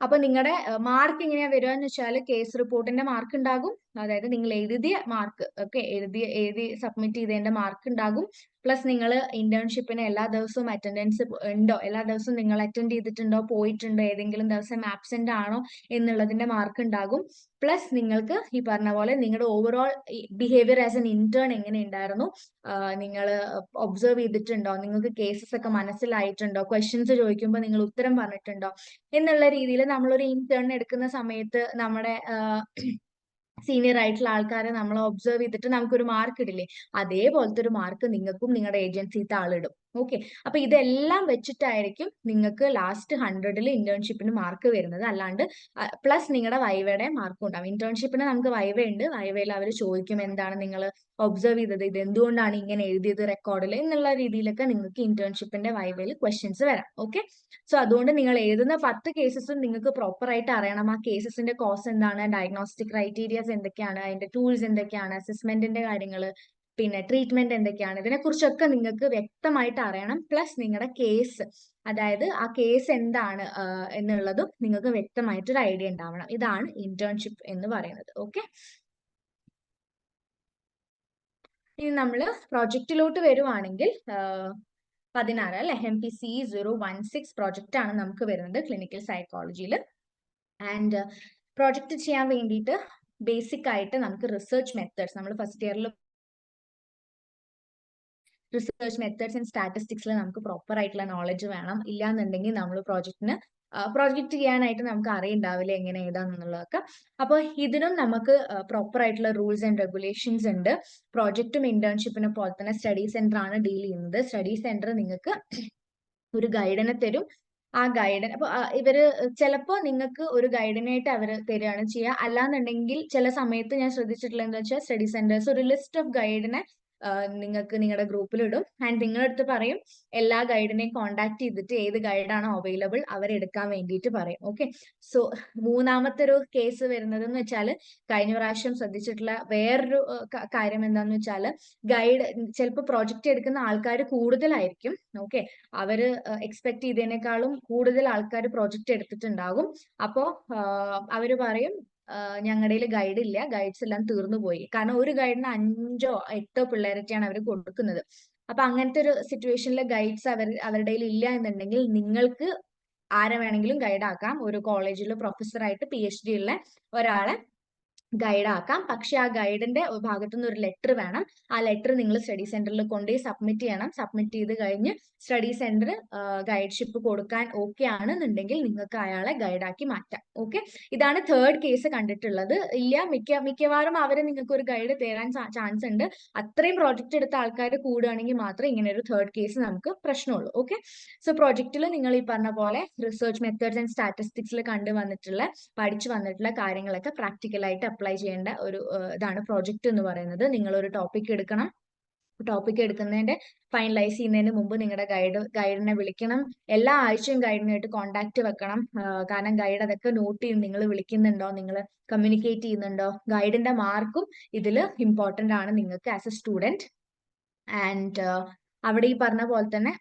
അപ്പൊ നിങ്ങളുടെ മാർക്ക് എങ്ങനെയാ വരിക എന്ന് വെച്ചാൽ കേസ് റിപ്പോർട്ടിന്റെ മാർക്ക് ഉണ്ടാകും. അതായത് നിങ്ങൾ എഴുതിയ മാർക്ക് ഓക്കെ എഴുതിയ എഴുതി സബ്മിറ്റ് ചെയ്തതിന്റെ മാർക്ക് ഉണ്ടാകും. പ്ലസ് നിങ്ങൾ ഇന്റേൺഷിപ്പിന് എല്ലാ ദിവസവും അറ്റൻഡൻസ് ഉണ്ടോ? എല്ലാ ദിവസവും നിങ്ങൾ അറ്റൻഡ് ചെയ്തിട്ടുണ്ടോ? പോയിട്ടുണ്ടോ? ഏതെങ്കിലും ദിവസം ആബ്സെന്റ് ആണോ? എന്നുള്ളതിന്റെ മാർക്ക് ഉണ്ടാകും. പ്ലസ് നിങ്ങൾക്ക് ഈ പറഞ്ഞ പോലെ നിങ്ങളുടെ overall behaviour as an intern എങ്ങനെ ഉണ്ടായിരുന്നു? നിങ്ങൾ ഒബ്സർവ് ചെയ്തിട്ടുണ്ടോ? നിങ്ങൾക്ക് കേസസ് ഒക്കെ മനസ്സിലായിട്ടുണ്ടോ? ക്വസ്റ്റ്യൻസ് ചോദിക്കുമ്പോൾ നിങ്ങൾ ഉത്തരം പറഞ്ഞിട്ടുണ്ടോ? എന്നുള്ള രീതിയിൽ നമ്മളൊരു ഇന്റേൺ എടുക്കുന്ന സമയത്ത് നമ്മുടെ സീനിയർ ആയിട്ടുള്ള ആൾക്കാരെ നമ്മൾ ഒബ്സർവ് ചെയ്തിട്ട് നമുക്കൊരു മാർക്ക് ഇടില്ലേ? അതേപോലത്തെ ഒരു മാർക്ക് നിങ്ങൾക്കും നിങ്ങളുടെ ഏജൻസിത്തെ ആളിടും. ഓക്കെ അപ്പൊ ഇതെല്ലാം വെച്ചിട്ടായിരിക്കും നിങ്ങൾക്ക് ലാസ്റ്റ് ഹൺഡ്രഡിൽ ഇന്റേൺഷിപ്പിന് മാർക്ക് വരുന്നത്. അല്ലാണ്ട് പ്ലസ് നിങ്ങളുടെ വൈവയുടെ മാർക്കും ഉണ്ടാവും. ഇന്റേൺഷിപ്പിന് നമുക്ക് വൈവ ഉണ്ട്. വൈവയിൽ അവർ ചോദിക്കും എന്താണ് നിങ്ങൾ ഒബ്സർവ് ചെയ്തത്? ഇത് എന്തുകൊണ്ടാണ് ഇങ്ങനെ എഴുതിയത് റെക്കോർഡിൽ എന്നുള്ള രീതിയിലൊക്കെ നിങ്ങൾക്ക് ഇന്റേൺഷിപ്പിന്റെ വൈവയിൽ ക്വസ്റ്റ്യൻസ് വരാം. ഓക്കെ സോ അതുകൊണ്ട് നിങ്ങൾ എഴുതുന്ന പത്ത് കേസസും നിങ്ങൾക്ക് പ്രോപ്പർ ആയിട്ട് അറിയണം. ആ കേസസിന്റെ കോസ് എന്താണ്? ഡയഗ്നോസ്റ്റിക് ക്രൈറ്റീരിയസ് എന്തൊക്കെയാണ്? അതിന്റെ ടൂൾസ് എന്തൊക്കെയാണ്? അസസ്മെന്റിന്റെ കാര്യങ്ങൾ പിന്നെ ട്രീറ്റ്മെന്റ് എന്തൊക്കെയാണ്? ഇതിനെക്കുറിച്ചൊക്കെ നിങ്ങൾക്ക് വ്യക്തമായിട്ട് അറിയണം. പ്ലസ് നിങ്ങളുടെ കേസ് അതായത് ആ കേസ് എന്താണ് എന്നുള്ളതും നിങ്ങൾക്ക് വ്യക്തമായിട്ടൊരു ഐഡിയ ഉണ്ടാവണം. ഇതാണ് ഇന്റേൺഷിപ്പ് എന്ന് പറയുന്നത്. ഓക്കെ ഇനി നമ്മൾ പ്രോജക്റ്റിലോട്ട് വരുവാണെങ്കിൽ പതിനാറ് അല്ലെ? M P C zero one six project ആണ് നമുക്ക് വരുന്നത് ക്ലിനിക്കൽ സൈക്കോളജിയിൽ ആൻഡ് പ്രോജക്റ്റ് ചെയ്യാൻ വേണ്ടിയിട്ട് ബേസിക് ആയിട്ട് നമുക്ക് റിസർച്ച് മെത്തേഡ്സ് നമ്മൾ ഫസ്റ്റ് ഇയറിൽ റിസർച്ച് മെത്തേഡ്സ് ആൻഡ് സ്റ്റാറ്റിസ്റ്റിക്സിൽ നമുക്ക് പ്രോപ്പർ ആയിട്ടുള്ള നോളജ് വേണം. ഇല്ലാന്നുണ്ടെങ്കിൽ നമ്മൾ പ്രോജക്റ്റിന് പ്രോജക്റ്റ് ചെയ്യാനായിട്ട് നമുക്ക് അറിയുണ്ടാവില്ല എങ്ങനെ ഏതാണെന്നുള്ളതൊക്കെ അപ്പോൾ ഇതിനും നമുക്ക് പ്രോപ്പർ ആയിട്ടുള്ള റൂൾസ് ആൻഡ് റെഗുലേഷൻസ് ഉണ്ട്. പ്രോജക്റ്റും ഇന്റേൺഷിപ്പിനെ പോലെ തന്നെ സ്റ്റഡി സെന്റർ ആണ് ഡീൽ ചെയ്യുന്നത്. സ്റ്റഡി സെന്റർ നിങ്ങൾക്ക് ഒരു ഗൈഡിനെ തരും. ആ ഗൈഡൻ അപ്പൊ ഇവർ ചിലപ്പോ നിങ്ങൾക്ക് ഒരു ഗൈഡിനായിട്ട് അവർ തരികയാണ് ചെയ്യുക അല്ലാന്നുണ്ടെങ്കിൽ ചില സമയത്ത് ഞാൻ ശ്രദ്ധിച്ചിട്ടുള്ള എന്താ വെച്ചാൽ സ്റ്റഡി സെന്റേഴ്സ് ഒരു ലിസ്റ്റ് ഓഫ് ഗൈഡിനെ നിങ്ങൾക്ക് നിങ്ങളുടെ ഗ്രൂപ്പിൽ ഇടും. ആൻഡ് നിങ്ങളുടെ അടുത്ത് പറയും എല്ലാ ഗൈഡിനെയും കോൺടാക്ട് ചെയ്തിട്ട് ഏത് ഗൈഡാണോ അവൈലബിൾ അവരെടുക്കാൻ വേണ്ടിയിട്ട് പറയും. ഓക്കെ സോ മൂന്നാമത്തെ ഒരു കേസ് വരുന്നത് എന്ന് വെച്ചാൽ കഴിഞ്ഞ പ്രാവശ്യം ശ്രദ്ധിച്ചിട്ടുള്ള വേറൊരു കാര്യം എന്താന്ന് വെച്ചാൽ ഗൈഡ് ചിലപ്പോൾ പ്രോജക്റ്റ് എടുക്കുന്ന ആൾക്കാർ കൂടുതലായിരിക്കും. ഓക്കെ അവർ എക്സ്പെക്ട് ചെയ്തതിനേക്കാളും കൂടുതൽ ആൾക്കാർ പ്രോജക്റ്റ് എടുത്തിട്ടുണ്ടാകും. അപ്പോ അവർ പറയും ഞങ്ങളുടെ കയ്യിൽ ഗൈഡ് ഇല്ല. ഗൈഡ്സ് എല്ലാം തീർന്നു പോയി. കാരണം ഒരു ഗൈഡിന് അഞ്ചോ എട്ടോ പിള്ളേരൊക്കെയാണ് അവർ കൊടുക്കുന്നത്. അപ്പൊ അങ്ങനത്തെ ഒരു സിറ്റുവേഷനിൽ ഗൈഡ്സ് അവർ അവരുടെ ഇല്ല എന്നുണ്ടെങ്കിൽ നിങ്ങൾക്ക് ആരെ വേണമെങ്കിലും ഗൈഡ് ആക്കാം. ഒരു കോളേജിൽ പ്രൊഫസറായിട്ട് പി എച്ച് ഡി ഉള്ള ഒരാളെ ഗൈഡ് ആക്കാം. പക്ഷെ ആ ഗൈഡിന്റെ ഭാഗത്തുനിന്ന് ഒരു ലെറ്റർ വേണം. ആ ലെറ്റർ നിങ്ങൾ സ്റ്റഡി സെന്ററിൽ കൊണ്ടുപോയി സബ്മിറ്റ് ചെയ്യണം. സബ്മിറ്റ് ചെയ്ത് കഴിഞ്ഞ് സ്റ്റഡി സെന്റർ ഗൈഡ്ഷിപ്പ് കൊടുക്കാൻ ഓക്കെ ആണെന്നുണ്ടെങ്കിൽ നിങ്ങൾക്ക് അയാളെ ഗൈഡാക്കി മാറ്റാം. ഓക്കെ ഇതാണ് തേർഡ് കേസ് കണ്ടിട്ടുള്ളത്. ഇല്ല മിക്ക മിക്കവാറും അവരെ നിങ്ങൾക്ക് ഒരു ഗൈഡ് തരാൻ ചാൻസ് ഉണ്ട്. അത്രയും പ്രോജക്റ്റ് എടുത്ത ആൾക്കാർ കൂടുകയാണെങ്കിൽ മാത്രമേ ഇങ്ങനെ ഒരു തേർഡ് കേസ് നമുക്ക് പ്രശ്നമുള്ളൂ. ഓക്കെ സോ പ്രോജക്റ്റിൽ നിങ്ങൾ ഈ പറഞ്ഞ പോലെ റിസർച്ച് മെത്തേഡ്സ് ആൻഡ് സ്റ്റാറ്റിസ്റ്റിക്സിൽ കണ്ടു വന്നിട്ടുള്ള പഠിച്ചു വന്നിട്ടുള്ള കാര്യങ്ങളൊക്കെ പ്രാക്ടിക്കലായിട്ട് അപ്ലൈ ചെയ്യേണ്ട ഒരു ഇതാണ് പ്രോജക്റ്റ് എന്ന് പറയുന്നത്. നിങ്ങൾ ഒരു ടോപ്പിക് എടുക്കണം. ടോപ്പിക് എടുക്കുന്നതിന്റെ ഫൈനലൈസ് ചെയ്യുന്നതിന് മുമ്പ് നിങ്ങളുടെ ഗൈഡ് ഗൈഡിനെ വിളിക്കണം. എല്ലാ ആഴ്ചയും ഗൈഡിനായിട്ട് കോണ്ടാക്ട് വെക്കണം. കാരണം ഗൈഡ് അതൊക്കെ നോട്ട് ചെയ്യും. നിങ്ങൾ വിളിക്കുന്നുണ്ടോ? നിങ്ങൾ കമ്മ്യൂണിക്കേറ്റ് ചെയ്യുന്നുണ്ടോ? ഗൈഡിന്റെ മാർക്കും ഇതിൽ ഇമ്പോർട്ടന്റ് ആണ്. നിങ്ങൾക്ക് ആസ് എ സ്റ്റുഡന്റ് ആൻഡ് അവിടെ ഈ പറഞ്ഞ പോലെ തന്നെ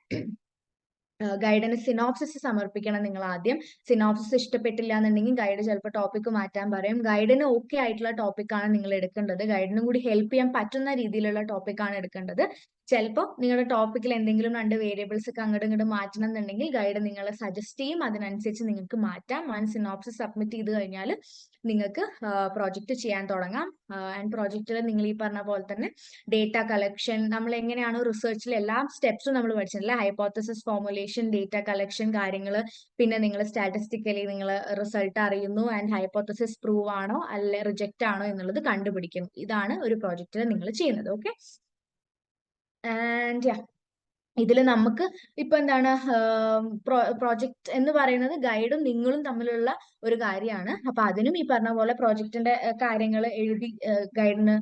ഗൈഡിന് സിനോപ്സിസ് സമർപ്പിക്കണം നിങ്ങൾ ആദ്യം സിനോപ്സിസ് ഇഷ്ടപ്പെട്ടില്ല എന്നുണ്ടെങ്കിൽ ഗൈഡ് ചിലപ്പോൾ ടോപ്പിക്ക് മാറ്റാൻ പറയും. ഗൈഡിന് ഓക്കെ ആയിട്ടുള്ള ടോപ്പിക്കാണ് നിങ്ങൾ എടുക്കേണ്ടത്. ഗൈഡിനും കൂടി ഹെൽപ്പ് ചെയ്യാൻ പറ്റുന്ന രീതിയിലുള്ള ടോപ്പിക്കാണ് എടുക്കേണ്ടത്. ചിലപ്പോൾ നിങ്ങളുടെ ടോപ്പിക്കിൽ എന്തെങ്കിലും രണ്ട് വേരിയബിൾസ് ഒക്കെ അങ്ങോട്ടും ഇങ്ങോട്ട് മാറ്റണം എന്നുണ്ടെങ്കിൽ ഗൈഡ് നിങ്ങളെ സജസ്റ്റ് ചെയ്യും. അതിനനുസരിച്ച് നിങ്ങൾക്ക് മാറ്റാം. വൺ സിനോപ്സിസ് സബ്മിറ്റ് ചെയ്ത് കഴിഞ്ഞാൽ നിങ്ങൾക്ക് പ്രോജക്റ്റ് ചെയ്യാൻ തുടങ്ങാം. ആൻഡ് പ്രോജക്റ്റിൽ നിങ്ങൾ ഈ പറഞ്ഞ പോലെ തന്നെ ഡേറ്റ കളക്ഷൻ നമ്മൾ എങ്ങനെയാണോ റിസർച്ചിൽ എല്ലാ സ്റ്റെപ്സും നമ്മൾ പഠിച്ചിട്ടില്ല ഹൈപ്പോത്തസിസ് ഫോർമുലേഷൻ ഡേറ്റ കളക്ഷൻ കാര്യങ്ങൾ പിന്നെ നിങ്ങൾ സ്റ്റാറ്റിസ്റ്റിക്കലി നിങ്ങൾ റിസൾട്ട് അറിയുന്നു ആൻഡ് ഹൈപ്പോത്തസിസ് പ്രൂവ് ആണോ അല്ലെ റിജക്റ്റ് ആണോ എന്നുള്ളത് കണ്ടുപിടിക്കുന്നു. ഇതാണ് ഒരു പ്രോജക്റ്റിൽ നിങ്ങൾ ചെയ്യുന്നത്. ഓക്കെ ആൻഡ് യാ ഇതിൽ നമുക്ക് ഇപ്പൊ എന്താണ് പ്രോജക്റ്റ് എന്ന് പറയുന്നത് ഗൈഡും നിങ്ങളും തമ്മിലുള്ള ഒരു കാര്യമാണ്. അപ്പൊ അതിനും ഈ പറഞ്ഞ പോലെ പ്രോജക്റ്റിന്റെ കാര്യങ്ങൾ എഴുതി ഗൈഡിന്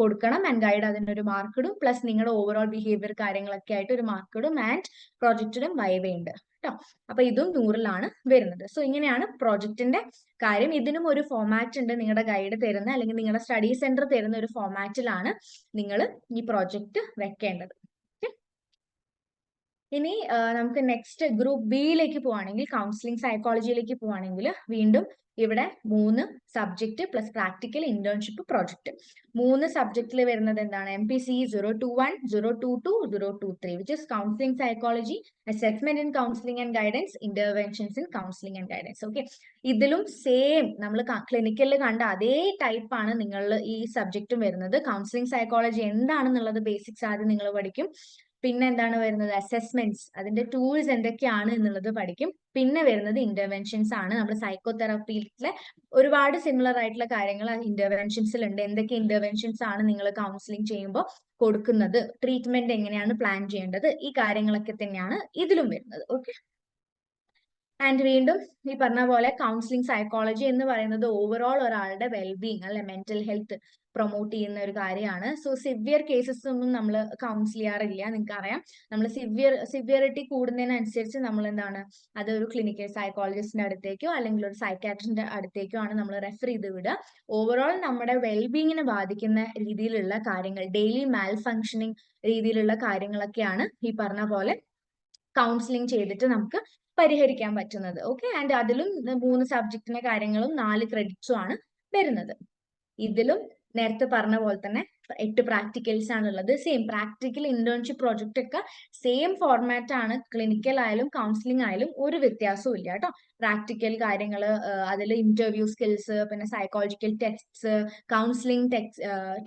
കൊടുക്കണം. ആൻഡ് ഗൈഡ് അതിനൊരു മാർക്ക് ഇടും. പ്ലസ് നിങ്ങളുടെ ഓവറോൾ ബിഹേവിയർ കാര്യങ്ങളൊക്കെ ആയിട്ട് ഒരു മാർക്ക് ഇടും. ആൻഡ് പ്രോജക്റ്റിനും വൈവയുണ്ട് കേട്ടോ അപ്പൊ ഇതും നൂറിലാണ് വരുന്നത്. സോ ഇങ്ങനെയാണ് പ്രോജക്റ്റിന്റെ കാര്യം. ഇതിനും ഒരു ഫോമാറ്റ് ഉണ്ട് നിങ്ങളുടെ ഗൈഡ് തരുന്ന അല്ലെങ്കിൽ നിങ്ങളുടെ സ്റ്റഡി സെന്റർ തരുന്ന ഒരു ഫോമാറ്റിലാണ് നിങ്ങൾ ഈ പ്രോജക്റ്റ് വെക്കേണ്ടത്. ഇനി നമുക്ക് നെക്സ്റ്റ് ഗ്രൂപ്പ് ബിയിലേക്ക് പോവാണെങ്കിൽ കൗൺസിലിംഗ് സൈക്കോളജിയിലേക്ക് പോവാണെങ്കിൽ വീണ്ടും ഇവിടെ മൂന്ന് subject plus practical internship project മൂന്ന് സബ്ജക്റ്റിൽ വരുന്നത് എന്താണ്? M P C zero two one zero two two zero two three which is counselling psychology assessment in counselling and guidance interventions in counselling and guidance okay ഇതിലും same നമ്മൾ ക്ലിനിക്കലിൽ കണ്ട അതേ type ആണ് നിങ്ങൾ ഈ സബ്ജക്റ്റും വരുന്നത്. കൗൺസിലിംഗ് സൈക്കോളജി എന്താണെന്നുള്ളത് ബേസിക്സ് ആദ്യം നിങ്ങൾ പഠിക്കും. പിന്നെ എന്താണ് വരുന്നത്? അസസ്മെന്റ്സ് അതിന്റെ ടൂൾസ് എന്തൊക്കെയാണ് എന്നുള്ളത് പഠിക്കും. പിന്നെ വരുന്നത് ഇന്റർവെൻഷൻസ് ആണ്. നമ്മൾ സൈക്കോതെറാപ്പിയിലെ ഒരുപാട് സിമിലർ ആയിട്ടുള്ള കാര്യങ്ങൾ ഇന്റർവെൻഷൻസിൽ ഉണ്ട് എന്തൊക്കെ ഇന്റർവെൻഷൻസ് ആണ് നിങ്ങൾ കൗൺസിലിംഗ് ചെയ്യുമ്പോൾ കൊടുക്കുന്നത്? ട്രീറ്റ്മെന്റ് എങ്ങനെയാണ് പ്ലാൻ ചെയ്യേണ്ടത്? ഈ കാര്യങ്ങളൊക്കെ തന്നെയാണ് ഇതിലും വരുന്നത്. ഓക്കെ ആൻഡ് വീണ്ടും ഈ പറഞ്ഞ പോലെ കൗൺസിലിംഗ് സൈക്കോളജി എന്ന് പറയുന്നത് ഓവറോൾ ഒരാളുടെ വെൽബീങ് അല്ലെ മെന്റൽ ഹെൽത്ത് പ്രൊമോട്ട് ചെയ്യുന്ന ഒരു കാര്യമാണ്. സോ സിവിയർ കേസസ് ഒന്നും നമ്മൾ കൗൺസിൽ ചെയ്യാറില്ല. നിങ്ങൾക്ക് അറിയാം നമ്മൾ സിവിയർ സിവിയറിറ്റി കൂടുന്നതിനനുസരിച്ച് നമ്മൾ എന്താണ് അത് ഒരു ക്ലിനിക്കൽ സൈക്കോളജിസ്റ്റിന്റെ അടുത്തേക്കോ അല്ലെങ്കിൽ ഒരു സൈക്കാട്രിന്റെ അടുത്തേക്കോ ആണ് നമ്മൾ റെഫർ ചെയ്ത് വിടുക. ഓവറോൾ നമ്മുടെ വെൽബീങ്ങിനെ ബാധിക്കുന്ന രീതിയിലുള്ള കാര്യങ്ങൾ ഡെയിലി മാൽ ഫങ്ഷനിങ് രീതിയിലുള്ള കാര്യങ്ങളൊക്കെയാണ് ഈ പറഞ്ഞ പോലെ കൗൺസിലിംഗ് ചെയ്തിട്ട് നമുക്ക് പരിഹരിക്കാൻ പറ്റുന്നത്. ഓക്കെ ആൻഡ് അതിലും മൂന്ന് സബ്ജക്റ്റിന്റെ കാര്യങ്ങളും നാല് ക്രെഡിറ്റ്സും ആണ് വരുന്നത്. ഇതിലും നേരത്തെ പറഞ്ഞ പോലെ തന്നെ എട്ട് പ്രാക്ടിക്കൽസ് ആണ് ഉള്ളത് സെയിം പ്രാക്ടിക്കൽ ഇന്റേൺഷിപ്പ് പ്രോജക്റ്റ് ഒക്കെ സെയിം ഫോർമാറ്റ് ആണ്. ക്ലിനിക്കൽ ആയാലും കൗൺസിലിംഗ് ആയാലും ഒരു വ്യത്യാസവും ഇല്ല കേട്ടോ. പ്രാക്ടിക്കൽ കാര്യങ്ങൾ അതിൽ ഇന്റർവ്യൂ സ്കിൽസ് പിന്നെ സൈക്കോളജിക്കൽ ടെക്സ്റ്റ്സ് കൗൺസിലിംഗ് ടെക്സ്